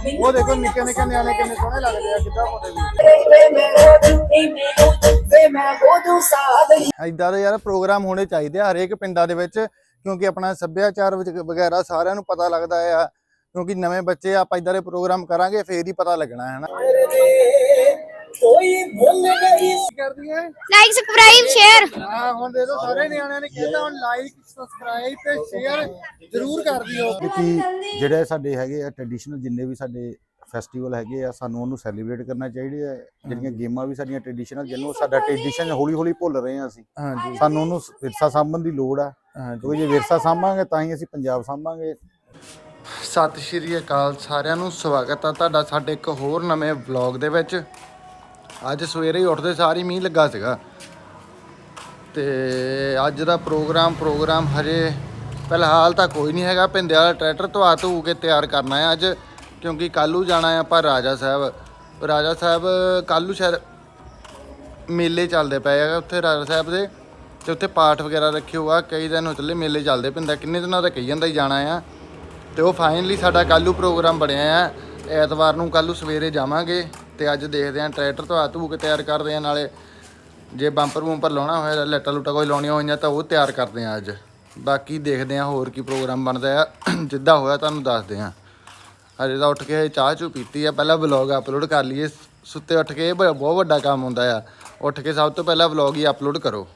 ਉਹ ਦੇਖੋ ਨਿੱਕੇ ਨਿੱਕੇ ਨਿਆਣੇ ਕਿੰਨੇ ਸੋਹਣੇ ਲੱਗਦੇ ਆ, ਕਿੱਦਾਂ ਹੁੰਦੇ ਵੀ। ਇਦਾਂ ਦੇ ਯਾਰ ਪ੍ਰੋਗਰਾਮ ਹੋਣੇ ਚਾਹੀਦੇ ਆ ਹਰੇਕ ਪਿੰਡਾਂ ਦੇ ਵਿੱਚ, ਕਿਉਂਕਿ ਆਪਣਾ ਸੱਭਿਆਚਾਰ ਵਗੈਰਾ ਸਾਰਿਆਂ ਨੂੰ ਪਤਾ ਲੱਗਦਾ ਆ, ਕਿਉਂਕਿ ਨਵੇਂ ਬੱਚੇ ਆਪਾਂ ਇਦਾਂ ਦੇ ਪ੍ਰੋਗਰਾਮ ਕਰਾਂਗੇ, ਫੇਰ ਹੀ ਪਤਾ ਲੱਗਣਾ, ਹੈ ਨਾ। ਕੋਈ ਭੁੱਲ ਗਈ ਕਰਦੀ ਹੈ ਲਾਈਕ ਸਬਸਕ੍ਰਾਈਬ ਸ਼ੇਅਰ ਹਾਂ ਹੁਣ ਦੇ ਦੋ ਸਾਰੇ ਨਿਆਣਿਆਂ ਨੇ ਕਹਿੰਦਾ ਹੁਣ ਲਾਈਕ ਸਬਸਕ੍ਰਾਈਬ ਤੇ ਸ਼ੇਅਰ ਜ਼ਰੂਰ ਕਰ ਦਿਓ। ਕਿ ਜਿਹੜੇ ਸਾਡੇ ਹੈਗੇ ਆ ਟ੍ਰੈਡੀਸ਼ਨਲ ਜਿੰਨੇ ਵੀ ਸਾਡੇ ਫੈਸਟੀਵਲ ਹੈਗੇ ਆ ਸਾਨੂੰ ਉਹਨੂੰ ਸੈਲੀਬ੍ਰੇਟ ਕਰਨਾ ਚਾਹੀਦਾ ਹੈ। ਜਿਹੜੀਆਂ ਗੇਮਾਂ ਵੀ ਸਾਡੀਆਂ ਟ੍ਰੈਡੀਸ਼ਨਲ ਜਿਹਨੂੰ ਸਾਡਾ ਟ੍ਰੈਡੀਸ਼ਨ ਹੌਲੀ ਹੌਲੀ ਭੁੱਲ ਰਹੇ ਹਾਂ ਅਸੀਂ। ਹਾਂਜੀ। ਸਾਨੂੰ ਉਹਨੂੰ ਵਿਰਸਾ ਸਾਂਭਣ ਦੀ ਲੋੜ ਆ। ਕਿਉਂਕਿ ਜੇ ਵਿਰਸਾ ਸਾਂਭਾਂਗੇ ਤਾਂ ਹੀ ਅਸੀਂ ਪੰਜਾਬ ਸਾਂਭਾਂਗੇ। ਸਤਿ ਸ਼੍ਰੀ ਅਕਾਲ ਸਾਰਿਆਂ ਨੂੰ ਸਵਾਗਤ ਆ ਤੁਹਾਡਾ ਸਾਡੇ ਇੱਕ ਹੋਰ ਨਵੇਂ ਵਲੌਗ ਦੇ ਵਿੱਚ। ਅੱਜ ਸਵੇਰੇ ਹੀ ਉੱਠਦੇ, ਸਾਰ ਹੀ ਮੀਂਹ ਲੱਗਾ ਸੀਗਾ। ਤੇ ਅੱਜ ਦਾ ਪ੍ਰੋਗਰਾਮ ਪ੍ਰੋਗਰਾਮ ਹਜੇ ਫਿਲਹਾਲ ਤਾਂ ਕੋਈ ਨਹੀਂ ਹੈਗਾ। ਪਿੰਦੇ ਵਾਲਾ ਟਰੈਕਟਰ ਧਵਾ ਧੂ ਕੇ ਤਿਆਰ ਕਰਨਾ ਹੈ ਅੱਜ, ਕਿਉਂਕਿ ਕੱਲੂ ਜਾਣਾ ਹੈ ਆਪਾਂ ਰਾਜਾ ਸਾਹਿਬ। ਰਾਜਾ ਸਾਹਿਬ ਕੱਲੂ ਸ਼ਾਇਦ ਮੇਲੇ ਚੱਲਦੇ ਪਏ ਆ ਉੱਥੇ ਰਾਜਾ ਸਾਹਿਬ ਦੇ, ਤੇ ਉੱਥੇ ਪਾਠ ਵਗੈਰਾ ਰੱਖੇ ਹੋਆ ਕਈ ਦਿਨ ਉਤਲੇ ਮੇਲੇ ਚੱਲਦੇ ਪਿੰਦਾ ਕਿੰਨੇ ਦਿਨਾਂ ਦਾ ਕਹੀ ਜਾਂਦਾ ਹੀ ਜਾਣਾ ਆ। ਤੇ ਉਹ ਫਾਈਨਲੀ ਸਾਡਾ ਕੱਲੂ ਪ੍ਰੋਗਰਾਮ ਬਣਿਆ ਆ, ਐਤਵਾਰ ਨੂੰ ਕੱਲੂ ਸਵੇਰੇ ਜਾਵਾਂਗੇ। ਤੇ ਅੱਜ ਦੇਖਦੇ ਆਂ, ਟਰੈਕਟਰ ਧਵਾ ਧੂ ਕੇ ਤਿਆਰ ਕਰਦੇ ਆ, ਨਾਲੇ ਜੇ ਬੰਪਰ ਬੂੰਪਰ ਲਾਉਣਾ ਹੋਇਆ, ਲੱਟਾ ਲੁੱਟਾ ਕੋਈ ਲਾਉਣੀਆਂ ਹੋਈਆਂ ਤਾਂ ਉਹ ਤਿਆਰ ਕਰਦੇ ਆ ਅੱਜ। ਬਾਕੀ ਦੇਖਦੇ ਆ ਹੋਰ ਕੀ ਪ੍ਰੋਗਰਾਮ ਬਣਦਾ ਆ। ਜਿੱਦਾਂ ਹੋਇਆ ਤੁਹਾਨੂੰ ਦੱਸਦੇ ਆ। ਹਜੇ ਤਾਂ ਉੱਠ ਕੇ ਚਾਹ ਚੂ ਪੀਤੀ ਆ, ਪਹਿਲਾਂ ਵਲੌਗ ਅਪਲੋਡ ਕਰ ਲਈਏ। ਸੁੱਤੇ ਉੱਠ ਕੇ ਇਹ ਬ- ਬਹੁਤ ਵੱਡਾ ਕੰਮ ਹੁੰਦਾ ਆ। ਉੱਠ ਕੇ ਸਭ ਤੋਂ ਪਹਿਲਾਂ ਵਲੌਗ ਹੀ ਅਪਲੋਡ ਕਰੋ।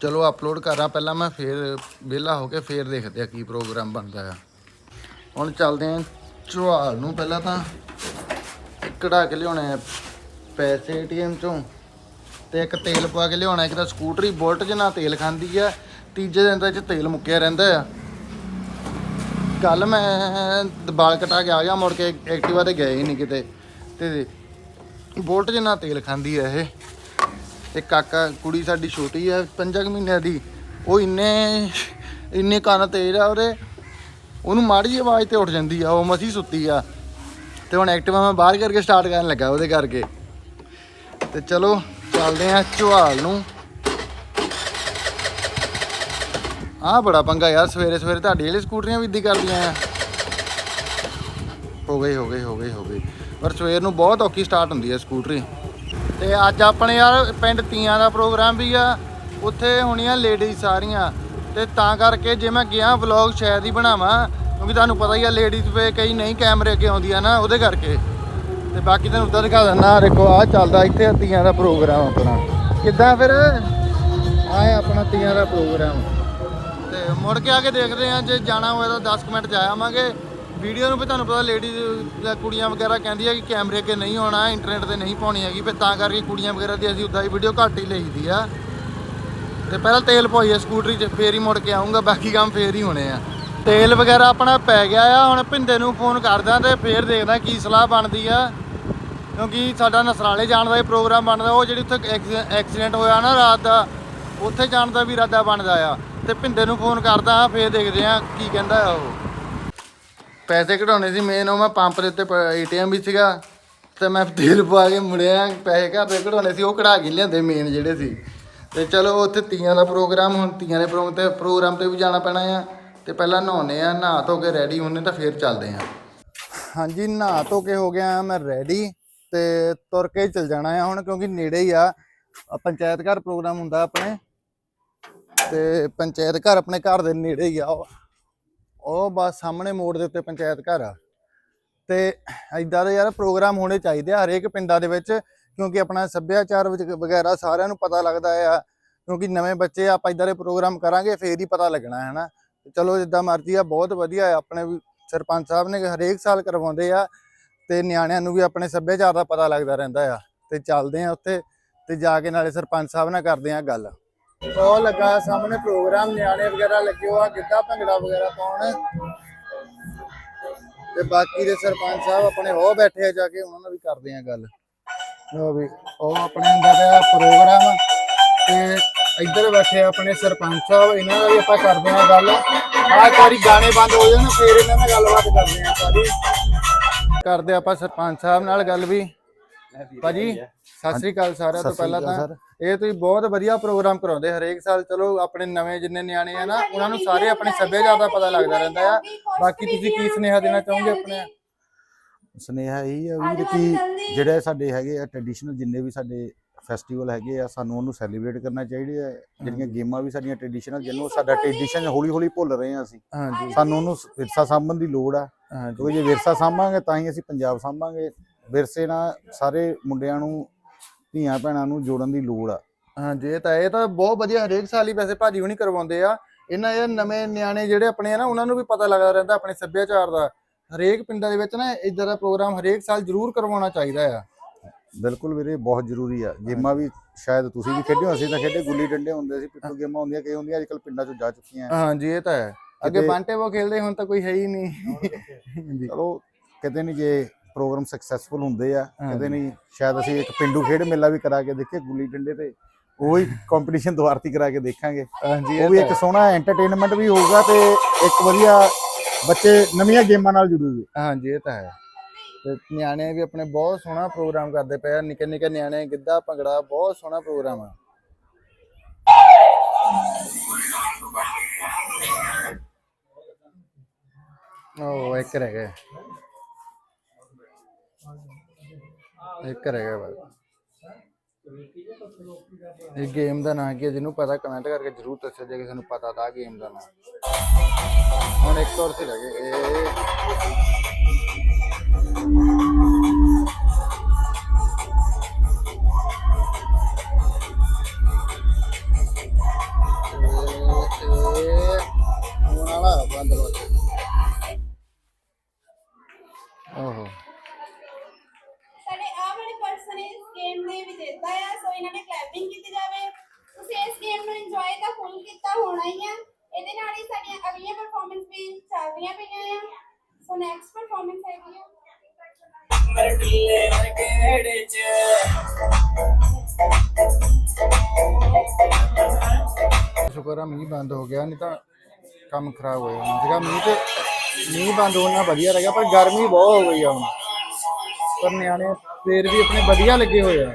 ਚਲੋ ਅਪਲੋਡ ਕਰਾਂ ਪਹਿਲਾਂ ਮੈਂ, ਫੇਰ ਵਿਹਲਾ ਹੋ ਕੇ ਫੇਰ ਦੇਖਦੇ ਆ ਕੀ ਪ੍ਰੋਗਰਾਮ ਬਣਦਾ ਆ। ਹੁਣ ਚੱਲਦੇ ਆਂ ਚੁਹਾਲ ਨੂੰ ਪਹਿਲਾਂ ਤਾਂ। ਕਢਾ ਕੇ ਲਿਆਉਣੇ ਆ। ਪੈਸੇ ਏਟੀਐਮ ਚੋਂ। ਤੇ ਇੱਕ ਤੇਲ ਪਾ ਕੇ ਲਿਆਉਣਾ, ਇੱਕ ਤਾਂ ਸਕੂਟਰੀ, ਬੁਲਟ ਜਿਹਾ ਤੇਲ ਖਾਂਦੀ ਆ, ਤੀਜੇ ਦਿਨ ਤਾਂ ਇਹ 'ਚ ਤੇਲ ਮੁੱਕਿਆ ਰਹਿੰਦਾ ਆ। ਕੱਲ ਮੈਂ ਬਾਲ ਕਟਾ ਕੇ ਆ ਗਿਆ, ਮੁੜ ਕੇ ਐਕਟਿਵਾ ਤੇ ਗਏ ਹੀ ਨਹੀਂ ਕਿਤੇ। ਤੇ ਬੋਲਟ ਜਿੰਨਾ ਤੇਲ ਖਾਂਦੀ ਆ ਇਹ। ਤੇ ਕਾਕਾ, ਕੁੜੀ ਸਾਡੀ ਛੋਟੀ ਆ 5 ਮਹੀਨਿਆਂ ਦੀ। ਉਹ ਇੰਨੇ ਇੰਨੇ ਕੰਨ ਤੇਜ਼ ਆ ਉਹਦੇ। ਉਹਨੂੰ ਮਾੜੀ ਜਿਹੀ ਆਵਾਜ਼ ਤੇ ਉੱਠ ਜਾਂਦੀ ਆ, ਉਹ ਮਸੀ ਸੁੱਤੀ ਆ। ਤੇ ਹੁਣ ਐਕਟਿਵਾ ਮੈਂ ਬਾਹਰ ਕਰਕੇ ਸਟਾਰਟ ਕਰਨ ਲੱਗਾ ਉਹਦੇ ਕਰਕੇ। ਤੇ ਚਲੋ, ਚੱਲਦੇ ਆ ਚੁਹਾਲ ਨੂੰ। ਆਹ ਬੜਾ ਪੰਗਾ ਯਾਰ, ਸਵੇਰੇ ਸਵੇਰੇ ਤੁਹਾਡੀ ਵਾਲੀ ਸਕੂਟਰੀਆਂ ਵੀ ਇੱਦੀ ਕਰਦੀਆਂ ਆ। ਹੋ ਗਈ ਹੋ ਗਈ ਹੋ ਗਈ ਹੋ ਗਈ। ਪਰ ਸਵੇਰ ਨੂੰ ਬਹੁਤ ਔਖੀ ਸਟਾਰਟ ਹੁੰਦੀ ਹੈ ਸਕੂਟਰੀ। ਤੇ ਅੱਜ ਆਪਣੇ ਯਾਰ ਪਿੰਡ ਤੀਆਂ ਦਾ ਪ੍ਰੋਗਰਾਮ ਵੀ ਆ, ਉੱਥੇ ਹੋਣੀਆਂ ਲੇਡੀਜ਼ ਸਾਰੀਆਂ। ਤੇ ਤਾਂ ਕਰਕੇ ਜੇ ਮੈਂ ਗਿਆ ਵਲੌਗ ਸ਼ਾਇਦ ਹੀ ਬਣਾਵਾਂ ਕਿਉਂਕਿ ਤੁਹਾਨੂੰ ਪਤਾ ਹੀ ਆ ਲੇਡੀਜ਼ ਵੇ ਕਈ ਨਹੀਂ ਕੈਮਰੇ ਅੱਗੇ ਆਉਂਦੀਆਂ ਨਾ, ਉਹਦੇ ਕਰਕੇ। ਤੇ ਬਾਕੀ ਤੁਹਾਨੂੰ ਉੱਦਾਂ ਦਿਖਾ ਦਿੰਦਾ ਦੇਖੋ ਆ ਚੱਲਦਾ ਇੱਥੇ ਤੀਆਂ ਦਾ ਪ੍ਰੋਗਰਾਮ ਆਪਣਾ। ਕਿੱਦਾਂ ਫਿਰ? ਆਏ ਆਪਣਾ ਤੀਆਂ ਦਾ ਪ੍ਰੋਗਰਾਮ ਤੇ ਮੁੜ ਕੇ ਆ ਕੇ ਦੇਖਦੇ ਆ ਜੇ ਜਾਣਾ ਹੋਇਆ ਤਾਂ 10 ਕੁ ਮਿੰਟ ਜਾ ਆਵਾਂਗੇ। ਵੀਡੀਓ ਨੂੰ ਵੀ ਤੁਹਾਨੂੰ ਪਤਾ ਲੇਡੀਜ਼ ਕੁੜੀਆਂ ਵਗੈਰਾ ਕਹਿੰਦੀਆਂ ਕਿ ਕੈਮਰੇ ਅੱਗੇ ਨਹੀਂ ਆਉਣਾ ਇੰਟਰਨੈਟ ਤੇ ਨਹੀਂ ਪਾਉਣੀ ਹੈਗੀ। ਫਿਰ ਤਾਂ ਕਰਕੇ ਕੁੜੀਆਂ ਵਗੈਰਾ ਦੀ ਅਸੀਂ ਉਦਾਂ ਹੀ ਵੀਡੀਓ ਘੱਟ ਹੀ ਲਈਦੀ ਆ। ਤੇ ਪਹਿਲਾਂ ਤੇਲ ਪਾਈਏ ਸਕੂਟਰੀ 'ਚ, ਫੇਰ ਹੀ ਮੁੜ ਕੇ ਆਉਂਗਾ ਬਾਕੀ ਕੰਮ ਫੇਰ ਹੀ ਹੋਣੇ ਆ। ਤੇਲ ਵਗੈਰਾ ਆਪਣਾ ਪੈ ਗਿਆ ਆ, ਹੁਣ ਭਿੰਦੇ ਨੂੰ ਫੋਨ ਕਰਦਾ ਤੇ ਫੇਰ ਦੇਖਦਾ ਕੀ ਸਲਾਹ ਬਣਦੀ ਆ। ਕਿਉਂਕਿ ਸਾਡਾ ਨਸਰਾਲੇ ਜਾਣ ਦਾ ਹੀ ਪ੍ਰੋਗਰਾਮ ਬਣਦਾ, ਉਹ ਜਿਹੜੀ ਉੱਥੇ ਐਕਸੀਡੈਂਟ ਹੋਇਆ ਨਾ ਰਾਤ ਦਾ, ਉੱਥੇ ਜਾਣ ਦਾ ਵੀ ਇਰਾਦਾ ਬਣਦਾ ਆ। ਤੇ ਭਿੰਦੇ ਨੂੰ ਫੋਨ ਕਰਦਾ, ਫੇਰ ਦੇਖਦੇ ਆ ਕੀ ਕਹਿੰਦਾ ਆ ਉਹ। ਪੈਸੇ ਕਢਾਉਣੇ ਸੀ ਮੇਨ ਉਹ ਮੈਂ ਪੰਪ ਦੇ ਉੱਤੇ ਏਟੀਐਮ ਵੀ ਸੀਗਾ, ਤੇ ਮੈਂ ਤੇਲ ਪਾ ਕੇ ਮੁੜਿਆ, ਪੈਸੇ ਘਰ ਦੇ ਕਢਾਉਣੇ ਸੀ, ਉਹ ਕਢਾ ਕੇ ਲਿਆਂਦੇ ਮੇਨ ਜਿਹੜੇ ਸੀ। ਤੇ ਚਲੋ ਉੱਥੇ ਤੀਆਂ ਦਾ ਪ੍ਰੋਗਰਾਮ ਹੁਣ ਤੀਆਂ ਦੇ ਪ੍ਰੋਗਰਾਮ ਤੇ ਪ੍ਰੋਗਰਾਮ ਤੇ ਵੀ ਜਾਣਾ ਪੈਣਾ ਆ। ਤੇ ਪਹਿਲਾਂ ਨਹਾਉਣੇ ਆ ਨਹਾ ਧੋ ਕੇ ਰੈਡੀ ਹੁੰਨੇ ਤਾਂ ਫੇਰ ਚੱਲਦੇ ਆ ਹਾਂਜੀ, ਨਹਾ ਧੋ ਕੇ ਹੋ ਗਿਆ ਮੈਂ ਰੈਡੀ ਤੇ ਤੁਰ ਕੇ ਚੱਲ ਜਾਣਾ ਆ ਹੁਣ ਕਿਉਂਕਿ ਨੇੜੇ ਹੀ ਆ। ਪੰਚਾਇਤ ਘਰ ਪ੍ਰੋਗਰਾਮ ਹੁੰਦਾ ਆਪਣੇ ਤੇ ਪੰਚਾਇਤ ਘਰ ਆਪਣੇ ਘਰ ਦੇ ਨੇੜੇ ਹੀ ਆ ਉਹ। ਬਸ ਸਾਹਮਣੇ ਮੋੜ ਦੇ ਉੱਤੇ ਪੰਚਾਇਤ ਘਰ ਆ। ਤੇ ਐਦਾਂ ਦੇ ਯਾਰ ਪ੍ਰੋਗਰਾਮ ਹੋਣੇ ਚਾਹੀਦੇ ਆ ਹਰੇਕ ਪਿੰਡਾਂ ਦੇ ਵਿੱਚ ਕਿਉਂਕਿ ਆਪਣਾ ਸੱਭਿਆਚਾਰ ਵਿੱਚ ਵਗੈਰਾ ਸਾਰਿਆਂ ਨੂੰ ਪਤਾ ਲੱਗਦਾ ਆ। ਕਿਉਂਕਿ ਨਵੇਂ ਬੱਚੇ ਆਪਾਂ ਇਦਾਂ ਦੇ ਪ੍ਰੋਗਰਾਮ ਕਰਾਂਗੇ, ਫੇਰ ਹੀ ਪਤਾ ਲੱਗਣਾ ਹੈ ਨਾ ਚਲੋ ਜਿੱਦਾਂ ਮਰਜ਼ੀ ਆ, ਬਹੁਤ ਵਧੀਆ ਆਪਣੇ ਵੀ ਸਰਪੰਚ ਸਾਹਿਬ ਨੇ ਹਰੇਕ ਸਾਲ ਕਰਵਾਉਂਦੇ ਆ ਤੇ ਨਿਆਣਿਆਂ ਨੂੰ ਵੀ ਆਪਣੇ ਸੱਭਿਆਚਾਰ ਦਾ ਪਤਾ ਲੱਗਦਾ ਰਹਿੰਦਾ ਆ ਤੇ ਚੱਲਦੇ ਆ ਉੱਥੇ ਤੇ ਜਾ ਕੇ ਨਾਲੇ ਸਰਪੰਚ ਸਾਹਿਬ ਨਾਲ ਕਰਦੇ ਆ ਗੱਲ। ਉਹ ਲੱਗਾ ਸਾਹਮਣੇ ਪ੍ਰੋਗਰਾਮ, ਨਿਆਣੇ ਵਗੈਰਾ ਲੱਗੇ ਹੋਆ ਗਿੱਧਾ ਭੰਗੜਾ ਵਗੈਰਾ ਪਾਉਣ। ਤੇ ਬਾਕੀ ਦੇ ਸਰਪੰਚ ਸਾਹਿਬ ਆਪਣੇ ਉਹ ਬੈਠੇ ਆ ਜਾ ਕੇ, ਉਹਨਾਂ ਨਾਲ ਵੀ ਕਰਦੇ ਆ ਗੱਲ। ਲੋ ਵੀ, ਉਹ ਆਪਣੇ ਹੁੰਦਾ ਪਿਆ ਪ੍ਰੋਗਰਾਮ ਤੇ ਇੱਧਰ ਬੈਠੇ ਆ ਆਪਣੇ ਸਰਪੰਚ ਸਾਹਿਬ ਇਹਨਾਂ ਨਾਲ ਵੀ ਆਪਾਂ ਕਰਦੇ ਆ ਗੱਲ। ਆਹ ਵਾਰੀ ਗਾਣੇ ਬੰਦ ਹੋ ਜਾਣ ਫੇਰ ਇਹਨਾਂ ਨਾਲ ਗੱਲਬਾਤ ਕਰਦੇ ਆ ਸਾਰੀ। ਕਰਦੇ ਆਪਾਂ ਸਰਪੰਚ ਸਾਹਿਬ ਨਾਲ ਗੱਲ ਵੀ। ਭਾਜੀ ਸਤਿ ਸ੍ਰੀ ਅਕਾਲ ਸਾਰਿਆਂ ਤੋਂ ਸ੍ਰੀ ਪਹਿਲਾਂ ਤਾਂ। ਇਹ ਤੁਸੀਂ ਬਹੁਤ ਵਧੀਆ ਪ੍ਰੋਗਰਾਮ ਕਰਾਉਂਦੇ ਹਰੇਕ ਸਾਲ। ਚਲੋ ਆਪਣੇ ਨਵੇਂ ਜਿੰਨੇ ਨਿਆਣੇ ਆ ਨਾ ਉਹਨਾਂ ਨੂੰ ਸਾਰੇ ਆਪਣੇ ਸੱਭਿਆਚਾਰ ਦਾ ਪਤਾ ਲੱਗਦਾ ਰਹਿੰਦਾ ਆ। ਬਾਕੀ ਤੁਸੀਂ ਕੀ ਸੁਨੇਹਾ ਦੇਣਾ ਚਾਹੋਗੇ ਆਪਣੇ? ਸੁਨੇਹਾ ਇਹੀ ਆ ਵੀ ਕਿ ਜਿਹੜੇ ਸਾਡੇ ਹੈਗੇ ਆ ਟ੍ਰੈਡੀਸ਼ਨਲ ਜਿੰਨੇ ਵੀ ਸਾਡੇ ਫੈਸਟੀਵਲ ਹੈਗੇ ਆ ਸਾਨੂੰ ਉਹਨੂੰ ਸੈਲੀਬ੍ਰੇਟ ਕਰਨਾ ਚਾਹੀਦਾ ਹੈ। ਜਿਹੜੀਆਂ ਗੇਮਾਂ ਵੀ ਸਾਡੀਆਂ ਟ੍ਰੈਡੀਸ਼ਨਲ ਜਿਹਨੂੰ ਸਾਡਾ ਟ੍ਰੈਡੀਸ਼ਨ ਹੌਲੀ ਹੌਲੀ ਭੁੱਲ ਰਹੇ ਆ ਅਸੀਂ। ਹਾਂਜੀ। ਸਾਨੂੰ ਉਹਨੂੰ ਵਿਰਸਾ ਸਾਂਭਣ ਦੀ ਲੋੜ ਆ। ਕਿਉਂਕਿ ਜੇ ਵਿਰਸਾ ਸਾਂਭਾਂਗੇ ਤਾਂ ਹੀ ਅਸੀਂ ਪੰਜਾਬ ਸਾਂਭਾਂਗੇ। ਵਿਰਸੇ ਨਾਲ ਸਾਰੇ ਮੁੰਡਿਆਂ ਨੂੰ ਧੀਆਂ ਭੈਣਾਂ ਨੂੰ ਜੋੜਨ ਦੀ ਲੋੜ ਆ। ਹਾਂਜੀ ਇਹ ਤਾਂ ਇਹ ਤਾਂ ਬਹੁਤ ਵਧੀਆ ਹਰੇਕ ਸਾਲ ਹੀ ਵੈਸੇ ਭਾਜੀ ਹੁਣੀ ਕਰਵਾਉਂਦੇ ਆ। ਇਹਨਾਂ ਇਹ ਨਵੇਂ ਨਿਆਣੇ ਜਿਹੜੇ ਆਪਣੇ ਆ ਨਾ ਉਹਨਾਂ ਨੂੰ ਵੀ ਪਤਾ ਲੱਗਦਾ ਰਹਿੰਦਾ ਆਪਣੇ ਸੱਭਿਆਚਾਰ ਦਾ। ਹਰੇਕ ਪਿੰਡਾਂ ਦੇ ਵਿੱਚ ਨਾ ਇਦਾਂ ਦਾ ਪ੍ਰੋਗਰਾਮ ਹਰੇਕ ਸਾਲ ਜ਼ਰੂਰ ਕਰਵਾਉਣਾ ਚਾਹੀਦਾ ਆ। ਬਿਲਕੁਲ ਵੀਰੇ ਬਹੁਤ ਜ਼ਰੂਰੀ ਆ। ਗੇਮਾਂ ਵੀ ਸ਼ਾਇਦ ਤੁਸੀਂ ਵੀ ਖੇਡੇ ਹੋ ਅਸੀਂ ਤਾਂ ਖੇਡੇ ਗੁੱਲੀ ਡੰਡੇ ਹੁੰਦੇ ਸੀ ਪਿੱਠੂ ਗੇਮਾਂ ਹੁੰਦੀਆਂ ਕਈ ਹੁੰਦੀਆਂ ਅੱਜਕੱਲ ਪਿੰਡਾਂ ਚੋਂ ਜਾ ਚੁੱਕੀਆਂ। ਹਾਂਜੀ ਇਹ ਤਾਂ ਹੈ। ਅੱਗੇ ਬਾਂਟੇ ਉਹ ਖੇਲਦੇ ਹੁਣ ਤਾਂ ਕੋਈ ਹੈ ਹੀ ਨਹੀਂ। ਚਲੋ ਕਿਤੇ ਨਹੀਂ ਜੇ ਪ੍ਰੋਗਰਾਮ ਸਕਸੈਸਫੁਲ ਹੁੰਦੇ ਆ। ਕਿਤੇ ਨਹੀਂ ਸ਼ਾਇਦ ਅਸੀਂ ਇੱਕ ਪਿੰਡੂ ਖੇਡ ਮੇਲਾ ਵੀ ਕਰਾ ਕੇ ਦੇਖੀਏ ਗੁੱਲੀ ਡੰਡੇ ਤੇ। ਉਹ ਕੰਪੀਟੀਸ਼ਨ ਦੁਆਰਤੀ ਕਰਾ ਕੇ ਦੇਖਾਂਗੇ। ਹਾਂਜੀ ਉਹ ਵੀ ਇੱਕ ਸੋਹਣਾ ਐਂਟਰਟੇਨਮੈਂਟ ਵੀ ਹੋਊਗਾ ਤੇ ਇੱਕ ਵਧੀਆ ਬੱਚੇ ਨਵੀਆਂ ਗੇਮਾਂ ਨਾਲ ਜੁੜੂਗੇ ਹਾਂਜੀ ਇਹ ਤਾਂ ਹੈ। ਤੇ ਨਿਆਣੇ ਵੀ ਆਪਣੇ ਬਹੁਤ ਸੋਹਣਾ ਪ੍ਰੋਗਰਾਮ ਕਰਦੇ ਪਏ ਆ। ਨਿੱਕੇ ਨਿੱਕੇ ਨਿਆਣੇ, ਗਿੱਧਾ, ਭੰਗੜਾ, ਬਹੁਤ ਸੋਹਣਾ ਪ੍ਰੋਗਰਾਮ ਆ। ਉਹ ਇੱਕ ਰਹਿ ਗਿਆ। ਇੱਕ ਰਹਿ ਗਿਆ ਬਸ। ਇਹ ਗੇਮ ਦਾ ਨਾਂ ਕੀ ਹੈ ਜਿਹਨੂੰ ਪਤਾ ਕਮੈਂਟ ਕਰਕੇ ਜਰੂਰ ਦੱਸਿਓ ਜੇ ਕਿਸੇ ਨੂੰ ਪਤਾ ਤਾਂ ਗੇਮ ਦਾ ਨਾਂ। ਹੁਣ ਇੱਕ ਹੋਰ ਸੀ ਰਹਿ ਗਏ ਇਹ ਤਾਂ ਕੰਮ ਖਰਾਬ ਹੋ ਜਾਣਾ ਸੀਗਾ ਮੀਂਹ ਤੇ ਮੀਂਹ ਬੰਦ ਹੋਣਾ ਵਧੀਆ ਲੱਗਿਆ ਪਰ ਗਰਮੀ ਬਹੁਤ ਹੋ ਗਈ ਆ ਹੁਣ। ਪਰ ਨਿਆਣੇ ਫੇਰ ਵੀ ਆਪਣੇ ਵਧੀਆ ਲੱਗੇ ਹੋਏ ਆ।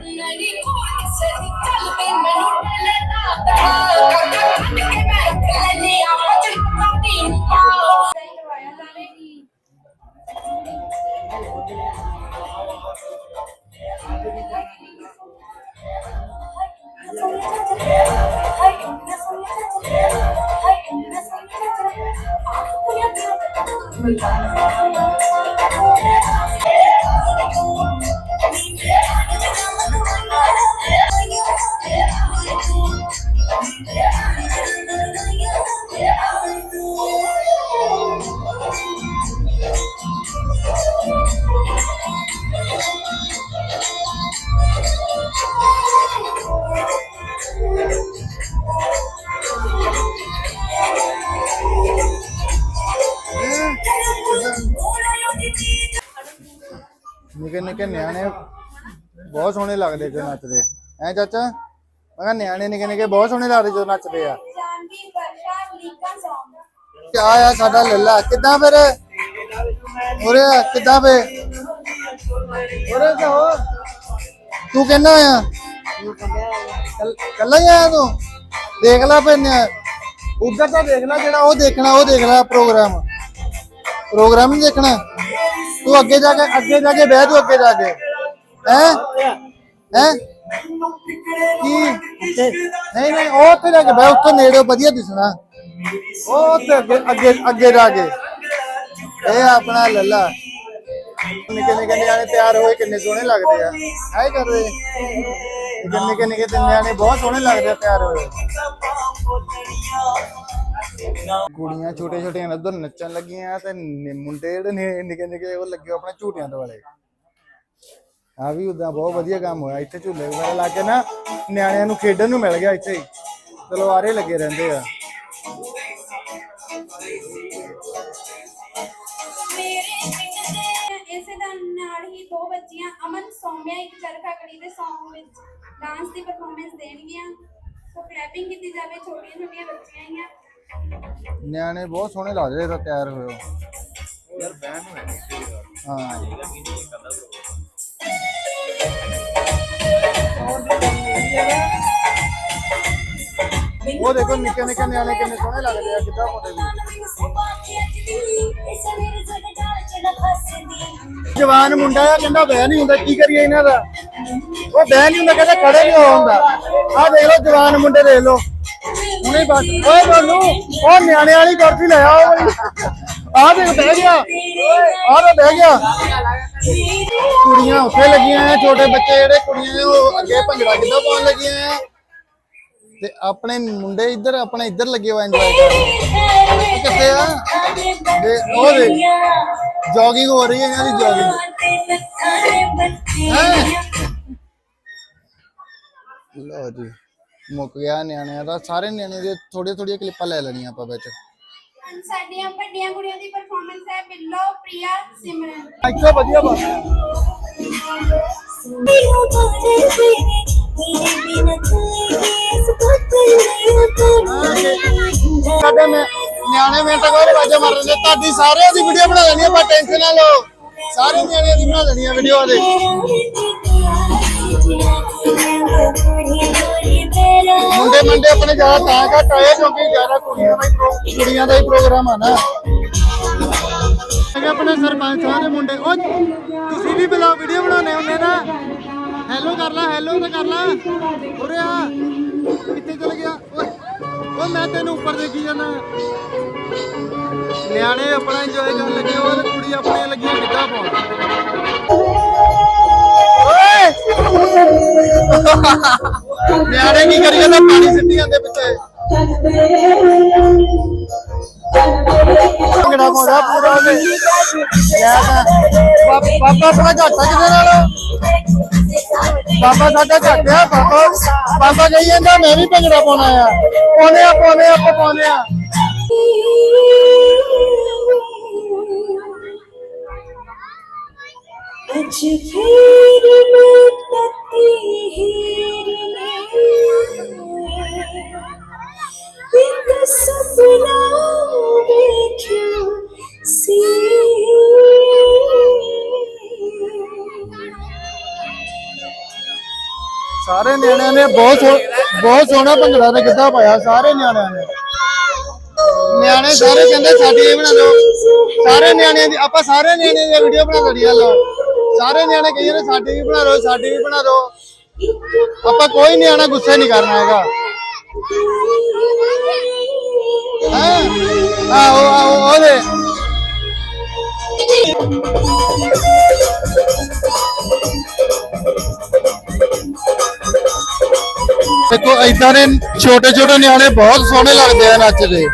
ਕਰਵਾਇਆ ਜਾਵੇਗੀ ਨਿੱਕੇ ਬਹੁਤ ਸੋਹਣੇ ਲੱਗਦੇ ਜੋ ਨੱਚਦੇ। ਐ ਚਾਚਾ? ਮੈਂ ਕਿਹਾ ਨਿਆਣੇ ਨਿੱਕੇ ਨਿੱਕੇ ਬਹੁਤ ਸੋਹਣੇ ਲੱਗਦੇ ਜੋ ਨੱਚਦੇ ਆ। ਜਾਨਵੀ ਵਰਸ਼ਾ ਲੀਕਾ ਸੌਂਗ ਕਿਆ ਆ ਸਾਡਾ ਲੱਲਾ? ਕਿੱਦਾਂ ਫਿਰ? ਉਰੇ ਆ, ਕਿੱਦਾਂ ਫੇ ਉਰੇ ਤਾਂ ਹੋ। ਤੂੰ ਕਹਿੰਦਾ ਆ ਕੱਲ- ਕੱਲਾ ਹੀ ਆਇਆ ਤੂੰ? ਦੇਖ ਲੈ ਪੈਨੇ ਉਧਰ ਤਾਂ ਦੇਖ ਲੈ ਜਿਹੜਾ ਉਹ ਦੇਖਣਾ ਉਹ ਦੇਖ ਲੈ ਪ੍ਰੋਗਰਾਮ। ਪ੍ਰੋਗਰਾਮ ਨਹੀਂ ਦੇਖਣਾ? ਤੂੰ ਅੱਗੇ ਜਾ ਕੇ ਅੱਗੇ ਜਾ ਕੇ ਬਹਿ ਤੂੰ ਅੱਗੇ ਜਾ ਕੇ। ਹੈ? ਹੈ? ਕੀ? ਨਹੀਂ ਨਹੀਂ, ਉਹ ਉੱਥੇ ਜਾ ਕੇ ਬਹਿ, ਉੱਥੇ ਨੇੜੇ ਵਧੀਆ ਦਿਸਣਾ। ਉਹ ਉੱਥੇ ਅੱਗੇ ਅੱਗੇ ਅੱਗੇ ਜਾ ਕੇ। ਇਹ ਆਪਣਾ ਲੱਲਾ। ਨਿੱਕੇ ਨਿੱਕੇ ਨਿਆਣੇ ਤਿਆਰ ਹੋਏ, ਕਿੰਨੇ ਸੋਹਣੇ ਲੱਗਦੇ ਆ। ਆਏ ਕਰਦੇ ਨਿੱਕੇ ਨਿੱਕੇ ਨਿੱਕੇ ਤੇ ਨਿਆਣੇ ਬਹੁਤ ਸੋਹਣੇ ਲੱਗਦੇ ਆ, ਤਿਆਰ ਹੋਏ। ਕੁੜੀਆਂ ਛੋਟੇ ਛੋਟੀਆਂ ਉਧਰ ਨੱਚਣ ਲੱਗੀਆਂ ਤੇ ਮੁੰਡੇ ਜਿਹੜੇ ਨਿੱਕੇ ਨਿੱਕੇ, ਉਹ ਲੱਗੇ ਆਪਣੇ ਝੂਟਿਆਂ ਦੇ ਵਾਲੇ। ਆ ਵੀ ਉਦਾਂ ਬਹੁਤ ਵਧੀਆ ਕੰਮ ਹੋਇਆ। ਇੱਥੇ ਝੂਲੇ ਵਗੈਰਾ ਲਾ ਕੇ ਨਾ ਨਿਆਣਿਆਂ ਨੂੰ ਖੇਡਣ ਨੂੰ ਮਿਲ ਗਿਆ ਇੱਥੇ ਹੀ। ਤਲਵਾਰੇ ਲੱਗੇ ਰਹਿੰਦੇ ਆ। ਇਸੇ ਦਾ ਨਾਲ ਹੀ ਦੋ ਬੱਚੀਆਂ ਅਮਨ ਸੌਮਿਆ ਇੱਕ ਚਰਖਾ ਕਲੀ ਦੇ Song ਵਿੱਚ ਡਾਂਸ ਦੀ ਪਰਫਾਰਮੈਂਸ ਦੇਣਗੀਆਂ। ਸੋ ਕਲੈਪਿੰਗ ਕੀਤੀ ਜਾਵੇ ਛੋਟੀਆਂ ਛੋਟੀਆਂ ਬੱਚੀਆਂ ਹੀ ਆ ਨਿਆਣੇ ਬਹੁਤ ਸੋਹਣੇ ਲੱਗਦੇ ਤਾਂ ਤਿਆਰ ਹੋਏ ਯਾਰ ਬੈਂਡ ਹਾਂ। ਉਹ ਦੇਖੋ ਨਿੱਕੇ ਨਿੱਕੇ ਨਿਆਣੇ ਕਿੰਨੇ ਸੋਹਣੇ ਲੱਗਦੇ ਆ, ਕਿੱਦਾਂ ਮੁੰਡੇ ਵੀ। ਜਵਾਨ ਮੁੰਡਾ ਆ, ਕਹਿੰਦਾ ਬਹਿ ਨਹੀਂ ਹੁੰਦਾ, ਕੀ ਕਰੀਏ ਇਹਨਾਂ ਦਾ? ਉਹ ਬਹਿ ਨਹੀਂ ਹੁੰਦਾ, ਕਹਿੰਦਾ ਖੜੇ ਨਹੀਂ ਹੋ ਹੁੰਦਾ। ਆਹ ਦੇਖ ਲਓ, ਜਵਾਨ ਮੁੰਡੇ ਦੇਖ ਲਓ। ਹੁਣੇ ਬਸ। ਓਏ ਬੋਲੂ, ਉਹ ਨਿਆਣੇ ਵਾਲੀ ਕੁਰਸੀ ਲੈ ਆ, ਉਹ ਆਹ ਦੇਖ, ਬਹਿ ਗਿਆ। ਆਹ ਤਾਂ ਬਹਿ ਗਿਆ। ਕੁੜੀਆਂ ਉੱਥੇ ਲੱਗੀਆਂ ਆ, ਛੋਟੇ ਬੱਚੇ ਜਿਹੜੇ ਕੁੜੀਆਂ ਉਹ ਅੱਗੇ ਭੰਗੜਾ ਕਿੱਦਾਂ ਪਾਉਣ ਲੱਗੀਆਂ ਆ। ਤੇ ਆਪਣੇ ਮੁੰਡੇ ਇੱਧਰ, ਆਪਣੇ ਇੱਧਰ ਲੱਗੇ ਹੋਏ ਇੰਜੋਏ ਕਰਨ। ਉਹ ਕਿੱਥੇ ਆ? ਦੇ, ਉਹ ਦੇ ਜੋਗਿੰਗ ਹੋ ਰਹੀ ਹੈ, ਇਹਨਾਂ ਦੀ ਜੋਗਿੰਗ ਲਓ ਜੀ, ਮੁੱਕ ਗਿਆ ਨਿਆਣਿਆਂ ਦਾ। ਸਾਰੇ ਨਿਆਣੇ ਦੇ ਥੋੜੀਆਂ ਥੋੜੀਆਂ ਕਲਿੱਪਾਂ ਲੈ ਲੈਣੀਆਂ ਆਪਾਂ ਵਿੱਚ। ਸਾਡੀਆਂ ਵੱਡੀਆਂ ਕੁੜੀਆਂ ਦੀ ਪਰਫਾਰਮੈਂਸ ਹੈ ਬਿੱਲੋ ਪ੍ਰਿਆ ਸਿਮਰਨ। ਇੱਥੇ ਵਧੀਆ ਬਸ। ਸਾਡੇ ਮੈਂ ਨਿਆਣੇ ਮਿੰਟ ਕੋਲ ਵਾਜਾ ਮਾਰ ਰਹੇ ਨੇ ਤੁਹਾਡੀ ਸਾਰਿਆਂ ਦੀ ਵੀਡੀਓ ਬਣਾ ਲੈਣੀ ਆਪਾਂ ਟੈਨਸ਼ਨ ਨਾ ਲਓ। ਸਾਰੇ ਨਿਆਣਿਆਂ ਦੀ ਬਣਾ ਲੈਣੀ ਆ ਵੀਡੀਓ ਦੇ ਮੁੰਡੇ ਮੰਡੇ ਆਪਣੇ ਜ਼ਿਆਦਾ ਤਾਂ ਘੱਟ ਆਏ ਕਿਉਂਕਿ ਜ਼ਿਆਦਾ ਕੁੜੀਆਂ ਦਾ ਹੀ ਪ੍ਰੋ- ਕੁੜੀਆਂ ਦਾ ਹੀ ਪ੍ਰੋਗਰਾਮ ਆ ਨਾ। ਹੈਗੇ ਆਪਣੇ ਸਰਪੰਚ ਸਾਹਿਬ ਦੇ ਮੁੰਡੇ। ਉਹ ਤੁਸੀਂ ਵੀ ਬਲਾ ਵੀਡੀਓ ਬਣਾਉਣੇ ਹੁੰਦੇ ਨਾ। ਹੈਲੋ ਕਰ ਲੈ ਹੈਲੋ ਤਾਂ ਕਰ ਲੈ। ਉਰੇ ਆ। ਕਿੱਥੇ ਚਲ ਗਿਆ? ਓਏ ਓਏ, ਮੈਂ ਤੈਨੂੰ ਉੱਪਰ ਦੇਖੀ ਜਾਂਦਾ। ਨਿਆਣੇ ਆਪਣਾ ਇੰਜੋਏ ਕਰਨ ਲੱਗੇ, ਉਹ ਤੇ ਕੁੜੀ ਆਪਣੀਆਂ ਲੱਗੀ ਕਿੱਦਾਂ ਪਾਉਣ। ਨਿਆਣੇ ਕੀ ਕਰੀ ਜਾਂਦੇ? ਪਾਣੀ ਸਿੱਟੀ ਜਾਂਦੇ ਪਿੱਛੇ। ਭੰਗੜਾ ਪਾਉਂਦਾ ਪੂਰਾ ਉਹਦੇ। ਲੈ ਤਾਂ। ਬਾ- ਬਾਬਾ ਆਪਣਾ ਆ ਕਿਹਦੇ ਨਾਲ? ਬਾਬਾ ਸਾਡਾ ਝੱਟ ਆ ਬਾਬਾ ਬਾਬਾ ਕਹੀ ਜਾਂਦਾ, ਮੈਂ ਵੀ ਭੰਗੜਾ ਪਾਉਣਾ ਆ। ਪਾਉਂਦੇ ਆ ਪਾਉਣੇ ਆ, ਆਪਾਂ ਪਾਉਂਦੇ ਆ। ਅੱਜ ਫੇਰ ਮੈਂ ਤਤੀ ਹੀਰਨੇ ਇੱਕ ਸੁਪਨਾ ਵੇਖਿਆ ਸੀ ਸਾਰੇ ਨਿਆਣਿਆਂ ਨੇ ਬਹੁਤ ਸੋ- ਬਹੁਤ ਸੋਹਣਾ ਭੰਗੜਾ ਤੇ ਗਿੱਧਾ ਪਾਇਆ, ਸਾਰੇ ਨਿਆਣਿਆਂ ਨੇ। ਨਿਆਣੇ ਸਾਰੇ ਕਹਿੰਦੇ ਸਾਡੀ ਇਹ ਬਣਾ ਦਿਓ। ਸਾਰੇ ਨਿਆਣਿਆਂ ਦੀ ਆਪਾਂ ਸਾਰੇ ਨਿਆਣਿਆਂ ਦੀ ਵੀਡੀਓ ਬਣਾ ਦੜੀ ਲਓ। ਸਾਰੇ ਨਿਆਣੇ ਕਹੀ ਜਾਂਦੇ ਸਾਡੀ ਵੀ ਬਣਾ ਦਿਓ, ਸਾਡੀ ਵੀ ਬਣਾ ਦਿਓ। ਆਪਾਂ ਕੋਈ ਨਿਆਣਾ ਗੁੱਸੇ ਨਹੀਂ ਕਰਨਾ ਹੈਗਾ। ਆਓ ਆਓ ਉਹਦੇ ਦੇਖੋ, ਏਦਾਂ ਦੇ ਛੋਟੇ ਛੋਟੇ ਨਿਆਣੇ ਬਹੁਤ ਸੋਹਣੇ ਲੱਗਦੇ ਆ ਨੱਚਦੇ।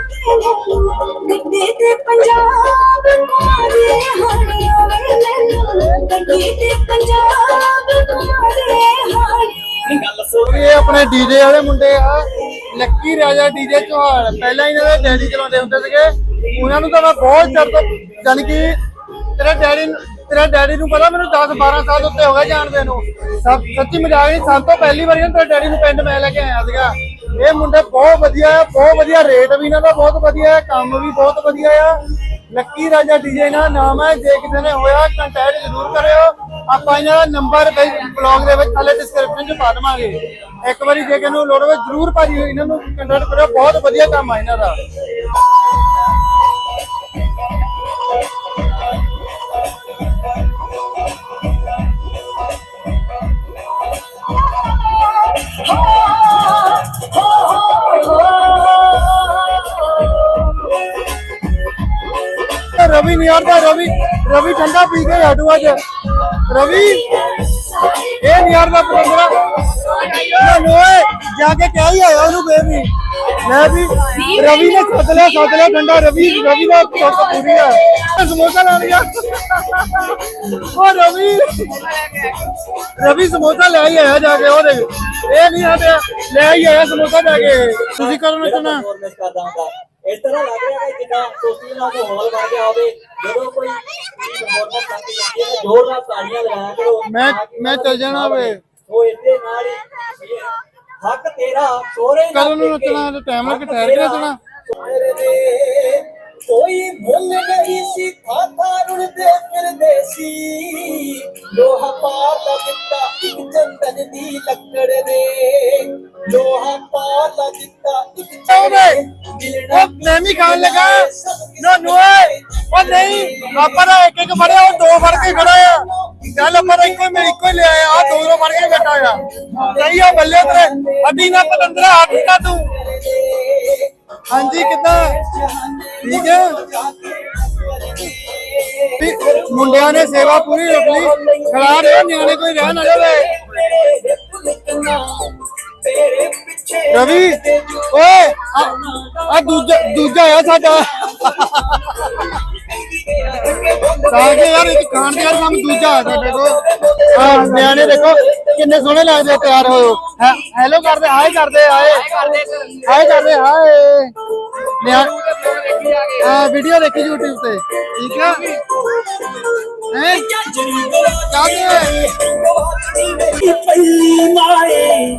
ਤੇ ਪੰਜਾਬ ਮਾਰੇ ਹਾਣੀਆਂ ਵੇ ਮੈਨੂੰ। ਗੱਡੀ ਤੇ ਪੰਜਾਬ ਮਾਰੇ ਹਾਣੀਆਂ ਇਹ ਆਪਣੇ ਡੀਜੇ ਵਾਲੇ ਮੁੰਡੇ ਆ। ਲੱਕੀ ਰਾਜਾ ਡੀਜੇ ਚੌਹਾਨ। ਪਹਿਲਾਂ ਇਹਨਾਂ ਦੇ ਡੈਡੀ ਚਲਾਉਂਦੇ ਹੁੰਦੇ ਸੀਗੇ। ਉਹਨਾਂ ਨੂੰ ਤਾਂ ਮੈਂ ਬਹੁਤ ਚਿਰ ਤੋਂ, ਜਾਣੀ ਕਿ ਤੇਰੇ ਡੈਡੀ ਤੇਰਾ ਡੈਡੀ ਨੂੰ ਪਤਾ ਮੈਨੂੰ 10 12 ਸਾਲ ਉੱਤੇ ਹੋ ਗਏ ਜਾਣਦੇ ਨੂੰ। ਸੱਚੀ ਮਜ਼ਾਕ ਨਹੀਂ, ਸਭ ਤੋਂ ਪਹਿਲੀ ਵਾਰੀ ਤੇਰਾ ਡੈਡੀ ਨੂੰ ਪਿੰਡ ਮੈਂ ਲੈ ਕੇ ਆਇਆ ਸੀਗਾ। ਇਹ ਮੁੰਡੇ ਬਹੁਤ ਵਧੀਆ ਆ ਬਹੁਤ ਵਧੀਆ ਰੇਟ ਵੀ ਇਹਨਾਂ ਦਾ ਬਹੁਤ ਵਧੀਆ ਹੈ, ਕੰਮ ਵੀ ਬਹੁਤ ਵਧੀਆ ਆ। ਲੱਕੀ ਰਾਜਾ ਡੀਜੇ ਦਾ ਨਾਮ ਹੈ, ਜੇ ਕਿਸੇ ਨੇ ਹੋਇਆ ਕੰਟੈਕਟ ਜ਼ਰੂਰ ਕਰਿਓ। ਆਪਾਂ ਇਹਨਾਂ ਦਾ ਨੰਬਰ ਬਲੌਗ ਦੇ ਵਿੱਚ ਥੱਲੇ ਡਿਸਕ੍ਰਿਪਸ਼ਨ 'ਚ ਪਾ ਦੇਵਾਂਗੇ। ਇੱਕ ਵਾਰੀ ਜੇ ਕਿਸੇ ਨੂੰ ਲੋੜ ਹੋਵੇ ਜ਼ਰੂਰ ਭਾਜੀ ਇਹਨਾਂ ਨੂੰ ਕੰਟੈਕਟ ਕਰਿਓ, ਬਹੁਤ ਵਧੀਆ ਕੰਮ ਆ ਇਹਨਾਂ ਦਾ। ਰਵੀ ਨਹੀਂ ਯਾਰ ਰਵੀ ਰਵੀ ਠੰਡਾ ਪੀ ਕੇ ਹਟੂ ਅੱਜ। ਰਵੀ, ਇਹ ਨਹੀਂ ਯਾਰ ਦਾ ਪ੍ਰੋਗਰਾਮ ਓਏ ਜਾ ਕੇ ਕਹਿ ਹੀ ਆਇਆ ਉਹਨੂੰ ਬੇਬੀ ਮੈਂ ਵੀ, ਰਵੀ ਨੇ ਸੱਦ ਲਿਆ ਸੱਦ ਲਿਆ ਠੰਡਾ, ਰਵੀ ਰਵੀ ਦਾ ਚੁੱਕ ਪੂਰੀ ਆ। ਸਮੋਸਾ ਲੈ ਲਿਆ। ਉਹ ਰਵੀ ਰਵੀ ਸਮੋਸਾ ਲੈ ਹੀ ਆਇਆ ਜਾ ਕੇ ਉਹ ਦੇਖ ਇਹ ਨਹੀਂ ਆ ਲੈ ਹੀ ਆਇਆ ਸਮੋਸਾ ਜਾ ਕੇ। ਤੁਸੀਂ ਕਰੋ ਨੱਚਣਾ ਇਸ ਤਰ੍ਹਾਂ ਲੱਗ ਰਿਹਾ ਹੈ ਜਿੱਦਾਂ ਸੋਚੀ ਨਾਲ ਮਾਹੌਲ ਬਣ ਗਿਆ ਹੋਵੇ ਜਦੋਂ ਕੋਈ ਪਰਫਾਰਮੈਂਸ ਕਰਦੀ ਜਾਂਦੀ ਹੈ ਜ਼ੋਰਦਾਰ ਤਾੜੀਆਂ ਲਗਾਇਆ ਕਰੋ ਮੈਂ ਮੈਂ ਚੱਲ ਜਾਣਾ ਵੇ। ਉਹ ਇਹਦੇ ਨਾਲ ਹੀ ਹੱਕ ਤੇਰਾ ਸੋਰੇ ਕਦੋਂ ਨੂੰ ਨੱਚਣਾ ਤੇ ਟਾਈਮ ਲੱਗ ਠਹਿਰ ਕੇ ਨੱਚਣਾ ਕੋਈ ਮੁੱਲ ਨਹੀਂ ਸੀ ਖਾਤਾ ਰੁੜਦੇ ਫਿਰਦੇ ਸੀ। ਲੋਹਾ ਪਾਰ ਦਾ ਦਿੱਤਾ ਇੱਕ ਚੰਦਨ ਦੀ ਲੱਕੜ ਨੇ। ਲੋਹਾ ਪਾਰ ਦਾ ਦਿੱਤਾ ਇੱਕ ਉਹਦੇ ਉਹ ਮੈਂ ਵੀ ਖਾਣ ਲੱਗਾ। ਨਾ ਨੋਏ ਉਹ ਨਹੀਂ ਆਪਾਂ ਦਾ ਇੱਕ ਇੱਕ ਫੜਿਆ ਉਹ ਦੋ ਫੜ ਕੇ ਖੜਾ ਆ। ਚੱਲ ਆਪਾਂ ਤਾਂ ਇੱਕੋ ਮਿਲ ਇੱਕੋ ਹੀ ਲਿਆ ਆ ਦੋ ਦੋ ਫੜ ਕੇ ਬੈਠਾ ਆ। ਸਹੀ ਆ ਬੱਲੇ ਤੇਰੇ ਅੱਡੀ ਨਾ ਪਤੰਦਰਾ ਹੱਥ ਕਾ ਤੂੰ। ਹਾਂਜੀ, ਕਿੱਦਾਂ? ਠੀਕ ਹੈ? ਵੀ ਮੁੰਡਿਆਂ ਨੇ ਸੇਵਾ ਪੂਰੀ ਰੱਖ ਲਈ। ਖੜਾ ਰਹੇ ਨਿਆਣੇ ਕੋਈ ਰਹਿ ਨਾ? ਜਾਵੇ ਰਵੀ, ਓਏ, ਆ ਦੂਜਾ ਦੂਜਾ ਆ ਸਾਡਾ। ਤਾਂ ਯਾਰ, ਇੱਕ ਖਾਣ ਦੇ ਕੰਮ ਦੂਜਾ ਆ ਸਾਡੇ ਕੋਲ ਨਿਆਣੇ ਦੇਖੋ, ਕਿੰਨੇ ਸੋਹਣੇ ਲੱਗਦੇ ਤਿਆਰ ਹੋਏ ਹੈਲੋ ਕਰਦੇ ਹਾਏ ਕਰਦੇ ਹਾਏ ਹਾਏ ਕਰਦੇ ਹਾਏ ਨਿਆ ਹਾਂ ਵੀਡੀਓ ਦੇਖੀ YouTube ਤੇ। ਠੀਕ ਆ? ਹੈ? ਕਾਹਦੇ ਪਹਿਲੀ ਮਾਏ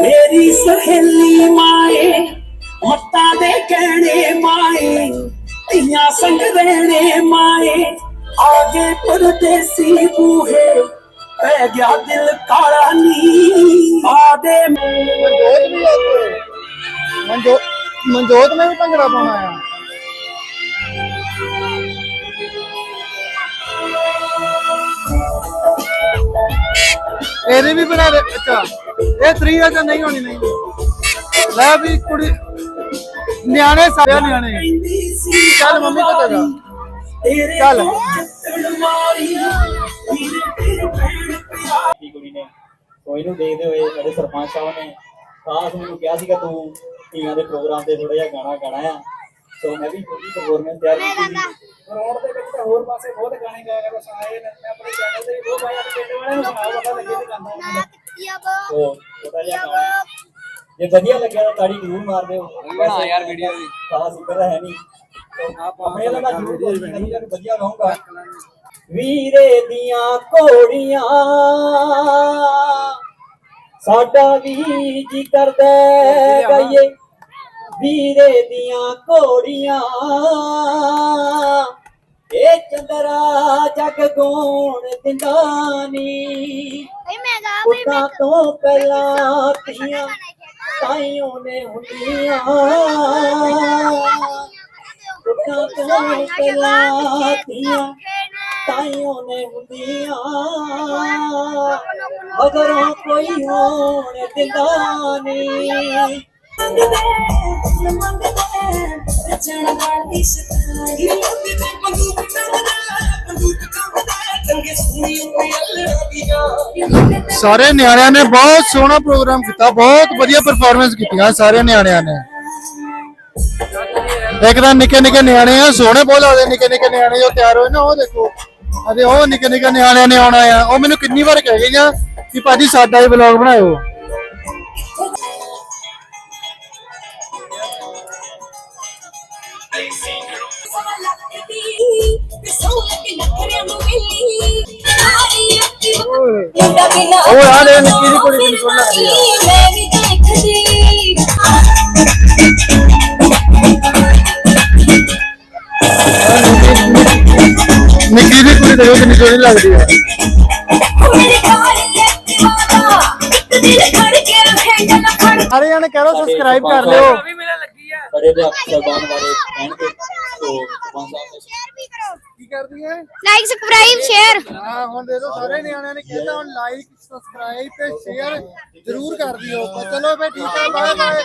ਮੇਰੀ ਸਹੇਲੀ ਮਾਏ, ਮੱਤਾ ਦੇ ਕਹਿਣੇ ਮਾਏ। ਧੀਆਂ ਸੰਗ ਰਹਿਣੇ ਮਾਏ, ਆਗੇ ਪਰਦੇਸੀ ਬੂਹੇ, ਪੈ ਗਿਆ ਦਿਲ ਕਾਲਾ ਨੀ ਆਦੇ ਮਨਜੋਤ ਵੀ ਆ ਮਨਜੋਤ ਮਨਜੋਤ ਨੇ ਵੀ ਭੰਗੜਾ ਪਾਉਣਾ ਆ। ਇਹਦੇ ਵੀ ਬਣਾ ਦੇ, ਅੱਛਾ। ਇਹ 3 ਆ ਤਾਂ ਨਹੀਂ ਹੋਣੀ, ਨਹੀਂ ਲੈ ਵੀ ਕੁੜੀ ਨਿਆਣੇ ਸਾਰੇ ਨਿਆਣੇ। ਚੱਲ ਮੰਮੀ ਕੋ ਤੇਰਾ ਚੱਲ। ਦੀ ਕੁੜੀ ਨੇ ਸੋ ਇਹਨੂੰ ਦੇਖਦੇ ਹੋਏ ਸਾਡੇ ਸਰਪੰਚ ਸਾਹਿਬ ਨੇ ਖਾਸ ਮੈਨੂੰ ਕਿਹਾ ਸੀਗਾ ਤੂੰ ਧੀਆਂ ਦੇ ਪ੍ਰੋਗਰਾਮ ਤੇ ਥੋੜਾ ਜਿਹਾ ਗਾਣਾ ਗਾਣਾ ਆ। ਸੋ ਮੈਂ ਵੀ ਛੋਟੀ ਪਰਫਾਰਮੈਂਸ ਤਿਆਰ ਕੀਤੀ। ਸੀ ਰੋਡ ਦੇ ਵਿੱਚ ਤਾਂ ਹੋਰ ਪਾਸੇ ਬਹੁਤ ਗਾਣੇ ਗਾਇਆ ਕਰੋ ਸੁਣਾਏ ਨੇ। ਮੈਂ ਆਪਣੇ ਚੈਨਲ ਤੇ ਵੀ ਦੋ ਭਾਈ ਆਪਣੇ ਪਿੰਡ ਵਾਲਿਆਂ ਨੂੰ ਸੁਣਾਓ ਪਤਾ ਲੱਗੇ ਤੇ ਗਾਉਂਦਾ। ਸੋ ਛੋਟਾ ਜਿਹਾ ਗਾਣਾ। ਜੇ ਵਧੀਆ ਲੱਗਿਆ ਤਾਂ ਤਾੜੀ ਜ਼ਰੂਰ ਮਾਰ ਦਿਓ। ਬਣਾ ਯਾਰ ਵੀਡੀਓ ਦੀ ਖਾਸ ਇੱਧਰ ਹੈ ਨਹੀਂ। ਆਪਣੇ ਦਾ ਮੈਂ ਜ਼ਰੂਰ ਕੋਸ਼ਿਸ਼ ਕਰੂੰਗਾ ਕਿ ਵਧੀਆ ਗਾਉਂਗਾ ਵੀਰੇ ਦੀਆਂ ਘੋੜੀਆਂ ਸਾਡਾ ਵੀ ਜੀ ਕਰਦਾ ਗਈਏ। ਵੀਰੇ ਦੀਆਂ ਘੋੜੀਆਂ ਇਹ ਚੰਦਰਾ ਜਗ ਗੋਣ ਦਿੰਦਾ ਨੀ। ਉਦਾਂ ਤੋਂ ਪਹਿਲਾਂ ਤੀਆਂ ਤਾਈਓ ਨੇ ਹੁੰਦੀਆਂ ਉਦਾਂ ਤੋਂ ਪਹਿਲਾਂ ਤੀਆਂ ਤਾਈਓ ਨੇ ਹੁੰਦੀਆਂ ਅਗਰੋਂ ਕੋਈ ਹੋਣ ਦਿੰਦਾ ਨੀ ਸਾਰੇ ਨਿਆਣਿਆਂ ਨੇ ਬਹੁਤ ਸੋਹਣਾ ਪ੍ਰੋਗਰਾਮ ਕੀਤਾ, ਬਹੁਤ ਵਧੀਆ ਪਰਫਾਰਮੈਂਸ ਕੀਤੀਆਂ ਸਾਰੇ ਨਿਆਣਿਆਂ ਨੇ। ਇੱਕ ਤਾਂ ਨਿੱਕੇ ਨਿੱਕੇ ਨਿਆਣੇ ਆ, ਸੋਹਣੇ ਬਹੁਤ ਲੱਗਦੇ ਨਿੱਕੇ ਨਿੱਕੇ ਨਿਆਣੇ ਜੋ ਤਿਆਰ ਹੋਏ ਨਾ, ਉਹ ਦੇਖੋ। ਅਰੇ ਉਹ ਨਿੱਕੇ ਨਿੱਕੇ ਨਿਆਣਿਆਂ ਨੇ ਆਉਣਾ ਆ। ਉਹ ਮੈਨੂੰ ਕਿੰਨੀ ਵਾਰ ਕਹਿ ਗਈਆਂ ਕਿ ਭਾਜੀ ਸਾਡਾ ਹੀ ਵਲੌਗ ਬਣਾਇਓ। ਉਹ ਯਾਰ ਇਹ ਨਿੱਕੀ ਜਿਹੀ ਕੁੜੀ ਕਿੰਨੀ ਸੋਹਣੀ ਲੱਗਦੀ ਆ ਮੈਂ ਵੀ ਦੇਖਦੀ ਨਿੱਕੀ ਜਿਹੀ ਕੁੜੀ ਦੇਖੋ ਕਿੰਨੀ ਸੋਹਣੀ ਲੱਗਦੀ ਆ ਮੇਰੇ ਘਰ ਇਹ ਮਾਤਾ ਤੇਰੇ ਘਰ ਕੇ ਰੱਖੇ ਜਨ ਖੜ ਸਾਰੇ ਜਣੇ ਕਰੋ ਸਬਸਕ੍ਰਾਈਬ ਕਰ ਲਿਓ ਸਾਡੇ ਦੇ ਸਰਦਾਨ ਬਾਰੇ ਕਹਿਣਗੇ ਸਾਹਿਬ ਨੇ ਕੀ ਕਰਦੀ ਹੈ। ਲਾਈਕ ਸਬਸਕ੍ਰਾਈਬ ਸ਼ੇਅਰ ਹਾਂ ਹੁਣ ਦੇ ਦੋ ਸਾਰੇ ਨਿਆਣਿਆਂ ਨੇ ਕਹਿੰਦਾ ਹੁਣ ਲਾਈਕ ਸਬਸਕ੍ਰਾਈਬ ਤੇ ਸ਼ੇਅਰ ਜ਼ਰੂਰ ਕਰ ਦਿਓ। ਪਰ ਚਲੋ ਫੇ ਠੀਕ ਹੈ ਬਾਏ ਬਾਏ।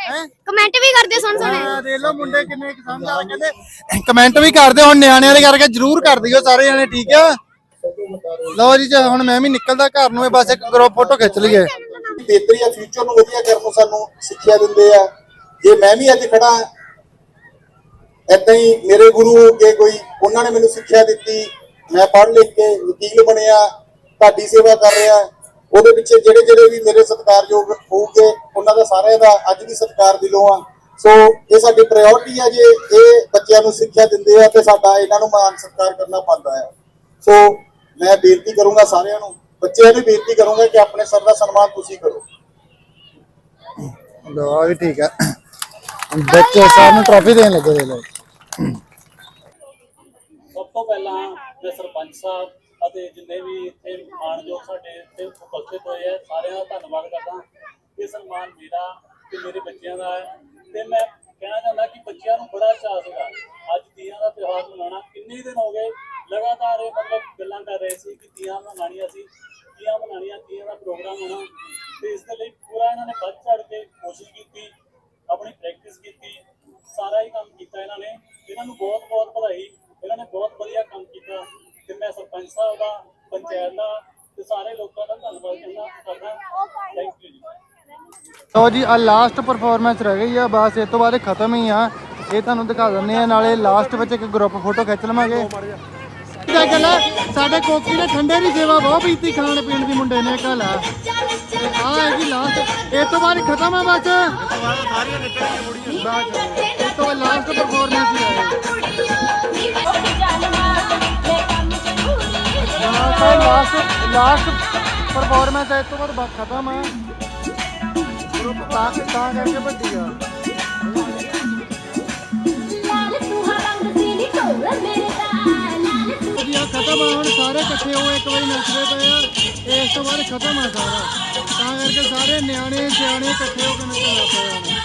ਹੈ? ਕਮੈਂਟ ਵੀ ਕਰਦੇ ਸੁਣ ਸੁਣੇ। ਹਾਂ ਦੇਖ ਲਓ ਮੁੰਡੇ ਕਿੰਨੇ ਕੁ ਸਮਝ ਆ ਕਹਿੰਦੇ ਕਮੈਂਟ ਵੀ ਕਰਦੇ ਹੁਣ ਨਿਆਣਿਆਂ ਦੇ ਕਰਕੇ ਜ਼ਰੂਰ ਕਰ ਦਿਓ ਸਾਰੇ ਜਣੇ ਠੀਕ ਆ? ਲਓ ਜੀ ਜੇ ਹੁਣ ਮੈਂ ਵੀ ਨਿਕਲਦਾ ਘਰ ਨੂੰ ਇਹ ਬਸ ਇੱਕ ਗਰੁੱਪ ਫੋਟੋ ਖਿੱਚ ਲਈਏ। ਬਿਹਤਰੀ ਜਾਂ ਫਿਊਚਰ ਨੂੰ ਵਧੀਆ ਕਰਨ ਨੂੰ ਸਾਨੂੰ ਸਿੱਖਿਆ ਦਿੰਦੇ ਆ। ਜੇ ਮੈਂ ਵੀ ਅੱਜ ਖੜਾ ਏਦਾਂ ਹੀ ਮੇਰੇ ਗੁਰੂ ਹੋ ਕੇ ਕੋਈ, ਉਹਨਾਂ ਨੇ ਮੈਨੂੰ ਸਿੱਖਿਆ ਦਿੱਤੀ, ਮੈਂ ਪੜ੍ਹ ਲਿਖ ਕੇ ਵਕੀਲ ਬਣਿਆ, ਤੁਹਾਡੀ ਸੇਵਾ ਕਰ ਰਿਹਾ, ਉਹਦੇ ਪਿੱਛੇ ਜਿਹੜੇ ਜਿਹੜੇ ਵੀ ਮੇਰੇ ਸਤਿਕਾਰਯੋਗ ਹੋਊਗੇ, ਉਹਨਾਂ ਦਾ ਸਾਰਿਆਂ ਦਾ ਅੱਜ ਵੀ ਸਤਿਕਾਰ ਦਿਲੋਂ ਆ। ਸੋ ਇਹ ਸਾਡੀ ਪ੍ਰਾਇੋਰਟੀ ਆ ਜੇ, ਇਹ ਬੱਚਿਆਂ ਨੂੰ ਸਿੱਖਿਆ ਦਿੰਦੇ ਆ ਤੇ ਸਾਡਾ ਇਹਨਾਂ ਨੂੰ ਮਾਨ ਸਤਿਕਾਰ ਕਰਨਾ ਪੈਂਦਾ ਆ। ਸੋ ਮੈਂ ਬੇਨਤੀ ਕਰੂੰਗਾ ਸਾਰਿਆਂ ਨੂੰ, ਬੱਚਿਆਂ ਨੂੰ ਬੇਨਤੀ ਕਰੂੰਗਾ ਕਿ ਆਪਣੇ ਸਰ ਦਾ ਸਨਮਾਨ ਤੁਸੀਂ ਕਰੋ। ਲਓ ਆ ਵੀ ਠੀਕ ਹੈ ਬੱਚੇ ਸਾਹਿਬ ਨੂੰ ਟਰਾਫੀ ਦੇਣ ਲੱਗੇ, ਦੇ ਲੋ ਸਭ ਤੋਂ ਪਹਿਲਾਂ ਮੈਂ ਸਰਪੰਚ ਸਾਹਿਬ ਅਤੇ ਜਿੰਨੇ ਵੀ ਇੱਥੇ ਮਾਣਯੋਗ ਸਾਡੇ ਇੱਥੇ ਉਪਸਥਿਤ ਹੋਏ ਆ, ਸਾਰਿਆਂ ਦਾ ਧੰਨਵਾਦ ਕਰਦਾ ਇਹ ਸਨਮਾਨ ਮੇਰਾ ਤੇ ਮੇਰੇ ਬੱਚਿਆਂ ਦਾ ਹੈ। ਤੇ ਮੈਂ ਕਹਿਣਾ ਚਾਹੁੰਦਾ ਕਿ ਬੱਚਿਆਂ ਨੂੰ ਬੜਾ ਚਾਅ ਸੀਗਾ। ਅੱਜ ਤੀਆਂ ਦਾ ਤਿਉਹਾਰ ਮਨਾਉਣਾ ਕਿੰਨੇ ਦਿਨ ਹੋ ਗਏ? ਲਗਾਤਾਰ ਇਹ ਮਤਲਬ ਗੱਲਾਂ ਕਰ ਰਹੇ ਸੀ ਕਿ ਤੀਆਂ ਮਨਾਉਣੀਆਂ ਸੀ, ਤੀਆਂ ਮਨਾਉਣੀਆਂ, ਤੀਆਂ ਦਾ ਪ੍ਰੋਗਰਾਮ ਹੋਣਾ। ਤੇ ਇਸ ਦੇ ਲਈ ਪੂਰਾ ਇਹਨਾਂ ਨੇ ਵੱਧ ਚੜ ਕੇ ਕੋਸ਼ਿਸ਼ ਕੀਤੀ, ਆਪਣੀ ਪ੍ਰੈਕਟਿਸ ਕੀਤੀ, ਸਾਰਾ ਹੀ ਕੰਮ ਕੀਤਾ ਇਹਨਾਂ ਨੇ। ਇਹਨਾਂ ਨੂੰ ਬਹੁਤ ਬਹੁਤ ਵਧਾਈ, ਇਹਨਾਂ ਨੇ ਬਹੁਤ ਵਧੀਆ ਕੰਮ ਕੀਤਾ ਤੇ ਮੈਂ ਸਰਪੰਚ ਸਾਹਿਬ ਦਾ, ਪੰਚਾਇਤ ਦਾ ਤੇ ਸਾਰੇ ਲੋਕਾਂ ਦਾ ਧੰਨਵਾਦ ਕਰਨਾ ਕਰਦਾ ਥੈਂਕ ਯੂ ਜੀ। ਲਓ ਜੀ ਆ ਲਾਸਟ ਪਰਫਾਰਮੈਂਸ ਰਹਿ ਗਈ ਆ, ਬਸ ਇਸ ਤੋਂ ਬਾਅਦ ਖਤਮ ਹੀ ਆ। ਇਹ ਤੁਹਾਨੂੰ ਦਿਖਾ ਦਿੰਦੇ ਆ, ਨਾਲੇ ਲਾਸਟ ਵਿੱਚ ਇੱਕ ਗਰੁੱਪ ਫੋਟੋ ਖਿੱਚ ਲਵਾਂਗੇ। ਕਿਆ ਗੱਲ ਆ, ਸਾਡੇ ਕੋਕੀ ਨੇ ਠੰਡੇ ਦੀ ਸੇਵਾ ਬਹੁਤ ਪੀਤੀ ਖਾਣ ਪੀਣ ਦੀ ਮੁੰਡੇ ਨੇ ਕੱਲ ਆ ਲਾਸਟ ਤੋਂ ਬਾਅਦ ਹੀ ਖਤਮ ਆ ਬਸ। ਇਸ ਤੋਂ ਬਾਅਦ ਲਾਸਟ ਪਰਫਾਰਮੈਂਸ ਹੀ ਆ ਇਹ ਲਾਸਟ ਲਾਸਟ ਪਰਫਾਰਮੈਂਸ ਇਸ ਤੋਂ ਬਾਅਦ ਬਸ ਖਤਮ ਆ ਗਰੁੱਪ ਤਾਂ ਤਾਂ ਕਰਕੇ ਵੱਡੀ ਆ। ਜੀ ਆ ਖਤਮ ਆ ਹੁਣ ਸਾਰੇ ਇਕੱਠੇ ਹੋ ਇੱਕ ਵਾਰੀ ਨੱਚਦੇ ਪਏ ਆ ਇਸ ਤੋਂ ਬਾਅਦ ਖਤਮ ਆ ਸਾਰਾ। ਤਾਂ ਕਰਕੇ ਸਾਰੇ ਨਿਆਣੇ ਸਿਆਣੇ ਇਕੱਠੇ ਹੋ ਕੇ ਨੱਚਣ ਲੱਗ ਪਏ ਆ।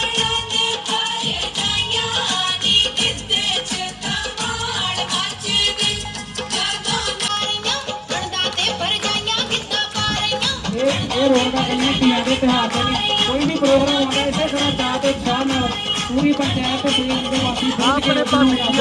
ਇਹ ਤੀਆਂ ਦੇ ਤਿਉਹਾਰ ਤੇ ਵੀ। ਕੋਈ ਵੀ ਪ੍ਰੋਗਰਾਮ ਹੁੰਦਾ ਇਸੇ ਤਰ੍ਹਾਂ ਚਾਹ ਤੇ ਉਤਸ਼ਾਹ ਨਾਲ ਪੂਰੀ ਪੰਚਾਇਤ ਤੇ ਦੇ ਵਾਸੀ ਆਪਣੇ ਭਾਬੀ ਜੀ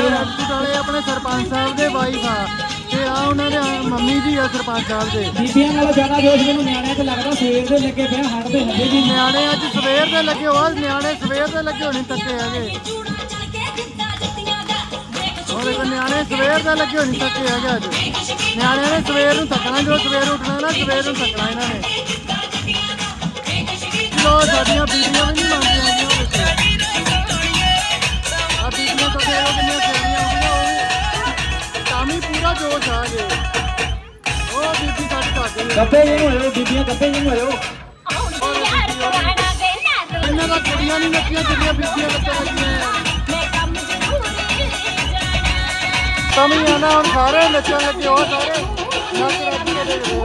ਵਾਲੇ ਆਪਣੇ ਸਰਪੰਚ ਸਾਹਿਬ ਦੇ ਵਾਈਫ ਆ। ਤੇ ਆ ਉਹਨਾਂ ਦੇ ਮੰਮੀ ਜੀ ਆ ਸਰਪੰਚ ਸਾਹਿਬ ਦੇ। ਬੀਬੀਆਂ ਨਾਲੋਂ ਜ਼ਿਆਦਾ ਜੋਸ਼ ਮੈਨੂੰ ਨਿਆਣਿਆਂ ਤੇ ਲੱਗਦਾ ਸਵੇਰ ਦੇ ਲੱਗੇ ਪਿਆ ਹਟਦੇ ਹੱਲੇ ਵੀ ਨਿਆਣੇ ਅੱਜ ਸਵੇਰ ਦੇ ਲੱਗੇ ਹੋਆ ਨਿਆਣੇ ਸਵੇਰ ਦੇ ਲੱਗੇ ਹੋਣੇ ਤੱਕੇ ਹੈਗੇ ਉਹ ਦੇਖੋ ਨਿਆਣੇ ਸਵੇਰ ਦੇ ਲੱਗੇ ਹੋਣੇ ਤੱਕੇ ਹੈਗੇ ਅੱਜ। ਨਿਆਣਿਆਂ ਨੇ ਸਵੇਰ ਨੂੰ ਥੱਕਣਾ ਜੋ ਸਵੇਰ ਉੱਠਣਾ ਨਾ ਸਵੇਰ ਨੂੰ ਥੱਕਣਾ ਇਹਨਾਂ ਨੇ। ਲੋ ਸਾਡੀਆਂ ਬੀਬੀਆਂ ਵੀ। ਇਹਨਾਂ ਦਾ ਕੁੜੀਆਂ ਨਹੀਂ ਨੱਚੀਆਂ ਜਿੰਨੀਆਂ ਬੀਬੀਆਂ ਨੱਚਣ ਲੱਗੀਆਂ ਆ ਕਮੀ ਆ ਨਾ ਹੁਣ ਸਾਰੇ ਨੱਚਣ ਲੱਗੇ ਹੋ ਸਾਰੇ ਨੱਚ ਰੱਜ ਕੇ ਦੇਖਦੇ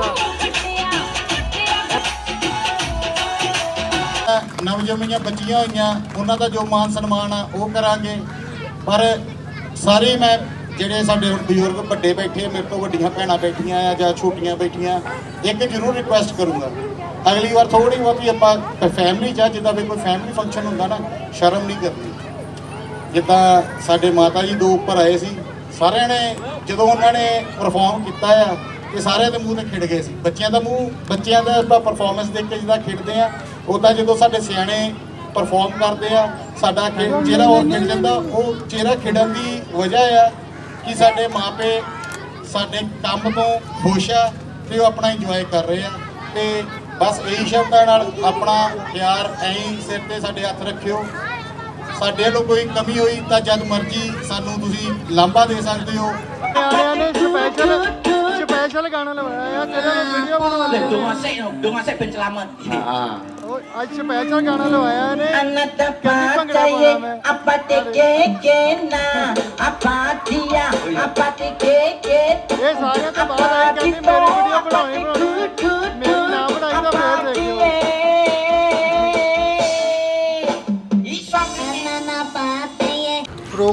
ਆ ਨਵਜੰਮੀਆਂ ਬੱਚੀਆਂ ਹੋਈਆਂ ਉਹਨਾਂ ਦਾ ਜੋ ਮਾਨ ਸਨਮਾਨ ਆ ਉਹ ਕਰਾਂਗੇ ਪਰ ਸਾਰੇ ਮੈਂ ਜਿਹੜੇ ਸਾਡੇ ਹੁਣ ਬਜ਼ੁਰਗ ਵੱਡੇ ਬੈਠੇ ਆ, ਮੇਰੇ ਤੋਂ ਵੱਡੀਆਂ ਭੈਣਾਂ ਬੈਠੀਆਂ ਆ ਜਾਂ ਛੋਟੀਆਂ ਬੈਠੀਆਂ ਇੱਕ ਜ਼ਰੂਰ ਰਿਕੁਐਸਟ ਕਰੂੰਗਾ। ਅਗਲੀ ਵਾਰ ਥੋੜੀ ਬਹੁਤੀ ਆਪਾਂ ਫੈਮਿਲੀ ਚ ਆ, ਜਿੱਦਾਂ ਵੀ ਕੋਈ ਫੈਮਿਲੀ ਫੰਕਸ਼ਨ ਹੁੰਦਾ ਨਾ ਸ਼ਰਮ ਨਹੀਂ ਕਰਨੀ। ਜਿੱਦਾਂ ਸਾਡੇ ਮਾਤਾ ਜੀ ਦੋ ਉੱਪਰ ਆਏ ਸੀ ਸਾਰਿਆਂ ਨੇ ਜਦੋਂ ਉਹਨਾਂ ਨੇ ਪਰਫਾਰਮ ਕੀਤਾ ਆ ਇਹ ਸਾਰਿਆਂ ਦੇ ਮੂੰਹ ਤੇ ਖਿੜ ਗਏ ਸੀ। ਬੱਚਿਆਂ ਦਾ ਮੂੰਹ ਬੱਚਿਆਂ ਦਾ ਆਪਾਂ ਪਰਫਾਰਮੈਂਸ ਦੇਖ ਕੇ ਜਿੱਦਾਂ ਖਿੜਦੇ ਆ ਉਦਾਂ ਜਦੋਂ ਸਾਡੇ ਸਿਆਣੇ ਪਰਫਾਰਮ ਕਰਦੇ ਆ ਸਾਡਾ ਖਿ- ਚਿਹਰਾ ਹੋਰ ਖਿੜ ਜਾਂਦਾ ਉਹ ਚਿਹਰਾ ਖਿੜਨ ਦੀ ਵਜ੍ਹਾ ਆ ਕਿ ਸਾਡੇ ਮਾਪੇ ਸਾਡੇ ਕੰਮ ਤੋਂ ਖੁਸ਼ ਆ ਤੇ ਉਹ ਆਪਣਾ ਇੰਜੋਏ ਕਰ ਰਹੇ ਆ। ਤੇ ਬਸ ਇਹੀ ਸ਼ਬਦਾਂ ਨਾਲ ਆਪਣਾ ਪਿਆਰ ਐਂ ਸਿਰ ਤੇ ਸਾਡੇ ਹੱਥ ਰੱਖਿਓ। ਸਾਡੇ ਵੱਲੋਂ ਕੋਈ ਕਮੀ ਹੋਈ ਤਾਂ ਜਦ ਮਰਜ਼ੀ ਸਾਨੂੰ ਤੁਸੀਂ ਲਾਂਭਾ ਦੇ ਸਕਦੇ ਹੋ ਨਿਆਣਿਆਂ ਨੇ ਸਪੈਸ਼ਲ ਸਪੈਸ਼ਲ ਗਾਣਾ ਲਵਾਇਆ ਆ ਕਿਹੜਾ ਵੀਡੀਓ ਬਣਾ ਲੈ Dengan saya, pencelamat. ਅੱਜ ਸਪੈਸ਼ਲ ਗਾਣਾ ਲਵਾਇਆ ਇਹਨੇ Anak dapat saya apa, tikekena apa dia apa tikeket ਇਹ ਸਾਰਿਆਂ ਤੋਂ ਬਾਅਦ ਆਈ ਕਹਿੰਦੀ ਮੇਰੀ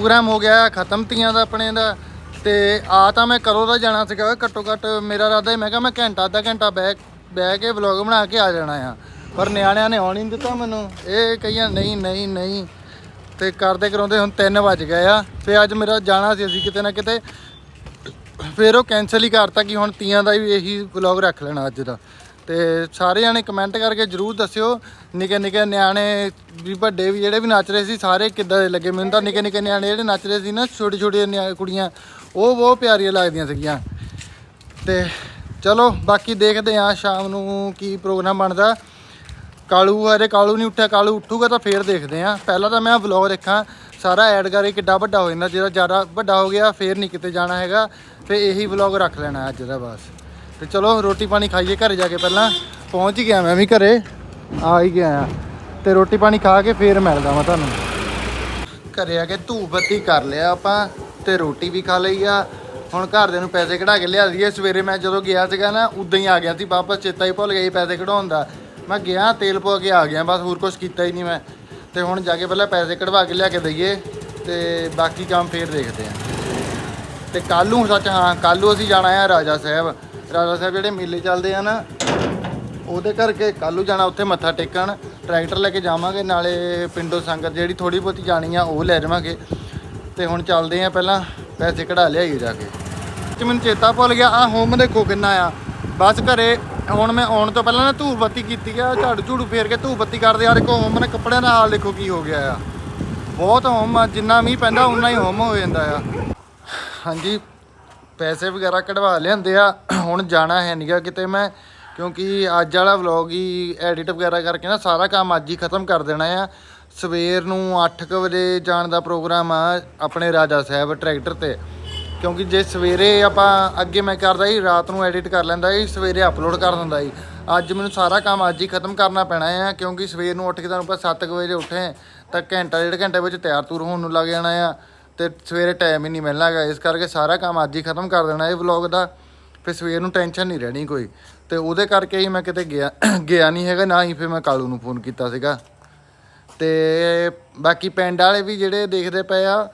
ਪ੍ਰੋਗਰਾਮ ਹੋ ਗਿਆ, ਖਤਮ ਤੀਆਂ ਦਾ ਆਪਣੇ ਦਾ, ਤੇ ਆ ਤਾਂ ਮੈਂ ਕਰੋ ਦਾ ਜਾਣਾ ਸੀਗਾ, ਘੱਟੋ ਘੱਟ ਮੇਰਾ ਇਰਾਦਾ ਹੀ ਮੈਂ ਕਿਹਾ ਮੈਂ ਘੰਟਾ, ਅੱਧਾ ਘੰਟਾ ਬਹਿ ਬਹਿ ਕੇ ਵਲੌਗ ਬਣਾ ਕੇ ਆ ਜਾਣਾ ਆ। ਪਰ ਨਿਆਣਿਆਂ ਨੇ ਆਉਣ ਹੀ ਨਹੀਂ ਦਿੱਤਾ ਮੈਨੂੰ। ਇਹ ਕਹੀਆਂ, ਨਹੀਂ ਨਹੀਂ ਨਹੀਂ। ਤੇ ਕਰਦੇ ਕਰਾਉਂਦੇ ਹੁਣ 3 ਵੱਜ ਗਏ ਆ। ਤੇ ਅੱਜ ਮੇਰਾ ਜਾਣਾ ਸੀ ਅਸੀਂ ਕਿਤੇ ਨਾ ਕਿਤੇ। ਫਿਰ ਉਹ ਕੈਨਸਲ ਹੀ ਕਰਤਾ ਕਿ ਹੁਣ ਤੀਆਂ ਦਾ ਵੀ ਇਹੀ ਵਲੌਗ ਰੱਖ ਲੈਣਾ ਅੱਜ ਦਾ। ਤੇ ਸਾਰੇ ਜਾਣੇ ਕਮੈਂਟ ਕਰਕੇ ਜਰੂਰ ਦੱਸਿਓ। ਨਿੱਕੇ ਨਿੱਕੇ ਨਿਆਣੇ ਵੀ ਵੱਡੇ ਵੀ ਜਿਹੜੇ ਵੀ ਨੱਚ ਰਹੇ ਸੀ, ਸਾਰੇ ਕਿੱਦਾਂ ਦੇ ਲੱਗੇ? ਮੈਨੂੰ ਤਾਂ ਨਿੱਕੇ ਨਿੱਕੇ ਨਿਆਣੇ ਜਿਹੜੇ ਨੱਚ ਰਹੇ ਸੀ ਨਾ, ਛੋਟੀ ਛੋਟੀਆਂ ਨਿਆ- ਕੁੜੀਆਂ, ਉਹ ਬਹੁਤ ਪਿਆਰੀਆਂ ਲੱਗਦੀਆਂ ਸੀਗੀਆਂ। ਤੇ ਚਲੋ, ਬਾਕੀ ਦੇਖਦੇ ਹਾਂ ਸ਼ਾਮ ਨੂੰ ਕੀ ਪ੍ਰੋਗਰਾਮ ਬਣਦਾ। ਕਾਲੂ ਹਰੇ ਕਾਲੂ ਨਹੀਂ ਉੱਠਿਆ, ਕਾਲੂ ਉੱਠੂਗਾ ਤਾਂ ਫੇਰ ਦੇਖਦੇ ਹਾਂ। ਪਹਿਲਾਂ ਤਾਂ ਮੈਂ ਵਲੌਗ ਦੇਖਾਂ, ਸਾਰਾ ਐਡ ਕਰੇ ਕਿੱਡਾ ਵੱਡਾ ਹੋ ਜਾਂਦਾ, ਜਿਹੜਾ ਜ਼ਿਆਦਾ ਵੱਡਾ ਹੋ ਗਿਆ, ਫੇਰ ਨਹੀਂ ਕਿਤੇ ਜਾਣਾ ਹੈਗਾ। ਫੇ ਇਹੀ ਵਲੌਗ ਰੱਖ ਲੈਣਾ ਅੱਜ ਦਾ ਬਸ। ਤੇ ਚਲੋ ਰੋਟੀ ਪਾਣੀ ਖਾਈਏ ਘਰੇ ਜਾ ਕੇ ਪਹਿਲਾਂ। ਪਹੁੰਚ ਗਿਆ ਮੈਂ ਵੀ ਘਰੇ। ਆ ਹੀ ਗਿਆ ਆ। ਤੇ ਰੋਟੀ ਪਾਣੀ ਖਾ ਕੇ ਫੇਰ ਮਿਲਦਾ ਮੈਂ ਤੁਹਾਨੂੰ। ਘਰੇ ਆ ਕੇ ਧੂਪ ਬੱਤੀ ਕਰ ਲਿਆ ਆਪਾਂ ਤੇ ਰੋਟੀ ਵੀ ਖਾ ਲਈ ਆ। ਹੁਣ ਘਰਦਿਆਂ ਨੂੰ ਪੈਸੇ ਕਢਾ ਕੇ ਲਿਆ ਦਈਏ। ਸਵੇਰੇ ਮੈਂ ਜਦੋਂ ਗਿਆ ਸੀਗਾ ਨਾ, ਉਦਾਂ ਹੀ ਆ ਗਿਆ ਸੀ, ਵਾਪਸ ਚੇਤਾ ਹੀ ਭੁੱਲ ਗਿਆ ਸੀ ਪੈਸੇ ਕਢਾਉਣ ਦਾ। ਮੈਂ ਗਿਆ, ਤੇਲ ਪਵਾ ਕੇ ਆ ਗਿਆ, ਬਸ ਹੋਰ ਕੁਝ ਕੀਤਾ ਹੀ ਨਹੀਂ ਮੈਂ। ਤੇ ਹੁਣ ਜਾ ਕੇ ਪਹਿਲਾਂ ਪੈਸੇ ਕਢਵਾ ਕੇ ਲਿਆ ਕੇ ਦਈਏ ਤੇ ਬਾਕੀ ਕੰਮ ਫੇਰ ਦੇਖਦੇ ਆਂ। ਤੇ ਕੱਲ੍ਹ ਨੂੰ ਸੱਚ ਹਾਂ, ਕੱਲ੍ਹ ਨੂੰ ਅਸੀਂ ਜਾਣਾ ਆ ਰਾਜਾ ਸਾਹਿਬ। ਰਾਜਾ ਸਾਹਿਬ ਜਿਹੜੇ ਮੇਲੇ ਚੱਲਦੇ ਆ ਨਾ, ਉਹਦੇ ਕਰਕੇ ਕੱਲ੍ਹ ਜਾਣਾ, ਉੱਥੇ ਮੱਥਾ ਟੇਕਣ, ਟਰੈਕਟਰ ਲੈ ਕੇ ਜਾਵਾਂਗੇ, ਨਾਲੇ ਪਿੰਡੋਂ ਸੰਗਤ ਜਿਹੜੀ ਥੋੜੀ ਬਹੁਤੀ ਜਾਣੀ ਆ, ਉਹ ਲੈ ਜਾਵਾਂਗੇ। ਤੇ ਹੁਣ ਚੱਲਦੇ ਆ ਪਹਿਲਾਂ ਪੈਸੇ ਕਢਾ ਲਿਆਈਏ ਜਾ ਕੇ। ਤੇ ਮੈਨੂੰ ਚੇਤਾ ਭੁੱਲ ਗਿਆ ਆ ਹੋਮ ਦੇਖੋ ਕਿੰਨਾ ਆ। ਬਸ ਘਰੇ, ਹੁਣ ਮੈਂ ਆਉਣ ਤੋਂ ਪਹਿਲਾਂ ਨਾ ਧੂਪ ਬੱਤੀ ਕੀਤੀ ਆ, ਝਾੜੂ ਝੂੜੂ ਫੇਰ ਕੇ ਧੂਪ ਬੱਤੀ ਕਰਦੇ ਆ। ਦੇਖੋ ਹੋਮ ਨੇ ਕੱਪੜਿਆਂ ਦਾ ਹਾਲ ਦੇਖੋ ਕੀ ਹੋ ਗਿਆ ਆ। ਬਹੁਤ ਹੋਮ ਆ, ਜਿੰਨਾ ਮੀਂਹ ਪੈਂਦਾ ਉਨਾ ਹੀ ਹੋਮ ਹੋ ਜਾਂਦਾ ਆ। ਹਾਂਜੀ ਪੈਸੇ ਵਗੈਰਾ ਕਢਵਾ ਲਿਆਂਦੇ ਆ। ਹੁਣ ਜਾਣਾ ਹੈ ਨਹੀਂਗਾ ਕਿਤੇ ਮੈਂ, ਕਿਉਂਕਿ ਅੱਜ ਵਾਲਾ ਵਲੌਗ ਹੀ ਐਡਿਟ ਵਗੈਰਾ ਕਰਕੇ ਨਾ ਸਾਰਾ ਕੰਮ ਅੱਜ ਹੀ ਖਤਮ ਕਰ ਦੇਣਾ ਆ। ਸਵੇਰ ਨੂੰ 8:00 ਵਜੇ ਜਾਣ ਦਾ ਪ੍ਰੋਗਰਾਮ ਆ ਆਪਣੇ ਰਾਜਾ ਸਾਹਿਬ ਟਰੈਕਟਰ ਤੇ। ਕਿਉਂਕਿ ਜੇ ਸਵੇਰੇ ਆਪਾਂ ਅੱਗੇ ਮੈਂ ਕਰਦਾ ਸੀ, ਰਾਤ ਨੂੰ ਐਡਿਟ ਕਰ ਲੈਂਦਾ ਸੀ, ਸਵੇਰੇ ਅਪਲੋਡ ਕਰ ਦਿੰਦਾ ਸੀ। ਅੱਜ ਮੈਨੂੰ ਸਾਰਾ ਕੰਮ ਅੱਜ ਹੀ ਖਤਮ ਕਰਨਾ ਪੈਣਾ ਆ, ਕਿਉਂਕਿ ਸਵੇਰ ਨੂੰ ਉੱਠ ਕੇ ਤੁਹਾਨੂੰ ਪਤਾ 7 ਵਜੇ ਉੱਠੇ, ਤਾਂ ਘੰਟਾ, ਡੇਢ ਘੰਟੇ ਵਿੱਚ ਤਿਆਰ ਤੁਰ ਹੋਣ ਨੂੰ ਲੱਗ ਜਾਣਾ ਆ। ਤੇ ਸਵੇਰੇ ਟਾਈਮ ਹੀ ਨਹੀਂ ਮਿਲਣਾ ਹੈਗਾ। ਇਸ ਕਰਕੇ ਸਾਰਾ ਕੰਮ ਅੱਜ ਹੀ ਖਤਮ ਕਰ ਦੇਣਾ ਇਹ ਵਲੌਗ ਦਾ। ਫਿਰ ਸਵੇਰ ਨੂੰ ਟੈਨਸ਼ਨ ਨਹੀਂ ਰਹਿਣੀ ਕੋਈ। ਤੇ ਉਹਦੇ ਕਰਕੇ ਹੀ ਮੈਂ ਕਿਤੇ ਗਿਆ ਗਿਆ ਨਹੀਂ ਹੈਗਾ, ਨਾ ਹੀ ਫਿਰ ਮੈਂ ਕਾਲੂ ਨੂੰ ਫੋਨ ਕੀਤਾ ਸੀਗਾ। ਤੇ ਬਾਕੀ ਪਿੰਡ ਵਾਲੇ ਵੀ ਜਿਹੜੇ ਦੇਖਦੇ ਪਏ ਆ,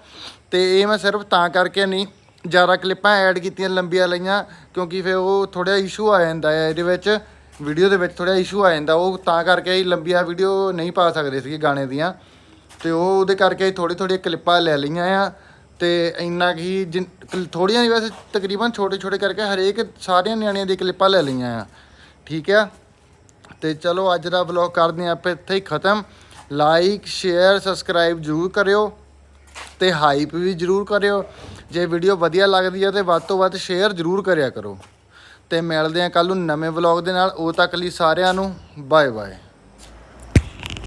ਤੇ ਇਹ ਮੈਂ ਸਿਰਫ ਤਾਂ ਕਰਕੇ ਨਹੀਂ, ਜ਼ਿਆਦਾ ਕਲਿੱਪਾਂ ਐਡ ਕੀਤੀਆਂ, ਲੰਬੀਆਂ ਲਈਆਂ, ਕਿਉਂਕਿ ਫਿਰ ਉਹ ਥੋੜਾ ਇਸ਼ੂ ਆ ਜਾਂਦਾ ਹੈ ਇਹਦੇ ਵਿੱਚ। ਵੀਡੀਓ ਦੇ ਵਿੱਚ ਥੋੜਾ ਇਸ਼ੂ ਆ ਜਾਂਦਾ। ਉਹ ਤਾਂ ਕਰਕੇ ਹੀ ਲੰਬੀਆਂ ਵੀਡੀਓ ਨਹੀਂ ਪਾ ਸਕਦੇ ਸੀਗੇ ਗਾਣੇ ਦੀਆਂ। ਤੇ ਉਹ ਉਹਦੇ ਕਰਕੇ ਥੋੜੀ ਥੋੜੀ ਕਲਿੱਪਾਂ ਲੈ ਲਈਆਂ ਆ ਤੇ ਇੰਨਾ ਕੀ ਥੋੜੀਆਂ ਨਹੀਂ ਵੈਸੇ ਤਕਰੀਬਨ ਛੋਟੇ ਛੋਟੇ ਕਰਕੇ ਹਰੇਕ ਸਾਰਿਆਂ ਨਿਆਣਿਆਂ ਦੀ ਕਲਿੱਪਾਂ ਲੈ ਲਈਆਂ ਆ, ਠੀਕ ਆ? ਤੇ ਚਲੋ ਅੱਜ ਦਾ ਵਲੌਗ ਕਰਦੇ ਹਾਂ ਆਪਾਂ ਇੱਥੇ ਹੀ ਖਤਮ। ਲਾਈਕ ਸ਼ੇਅਰ ਸਬਸਕ੍ਰਾਈਬ ਜ਼ਰੂਰ ਕਰਿਓ ਤੇ ਹਾਈਪ ਵੀ ਜ਼ਰੂਰ ਕਰਿਓ। ਜੇ ਵੀਡੀਓ ਵਧੀਆ ਲੱਗਦੀ ਹੈ ਤੇ ਵੱਧ ਤੋਂ ਵੱਧ ਸ਼ੇਅਰ ਜ਼ਰੂਰ ਕਰਿਆ ਕਰੋ। ਤੇ ਮਿਲਦੇ ਹਾਂ ਕੱਲ ਨੂੰ ਨਵੇਂ ਵਲੌਗ ਦੇ ਨਾਲ। ਉਹ ਤੱਕ ਲਈ ਸਾਰਿਆਂ ਨੂੰ ਬਾਏ ਬਾਏ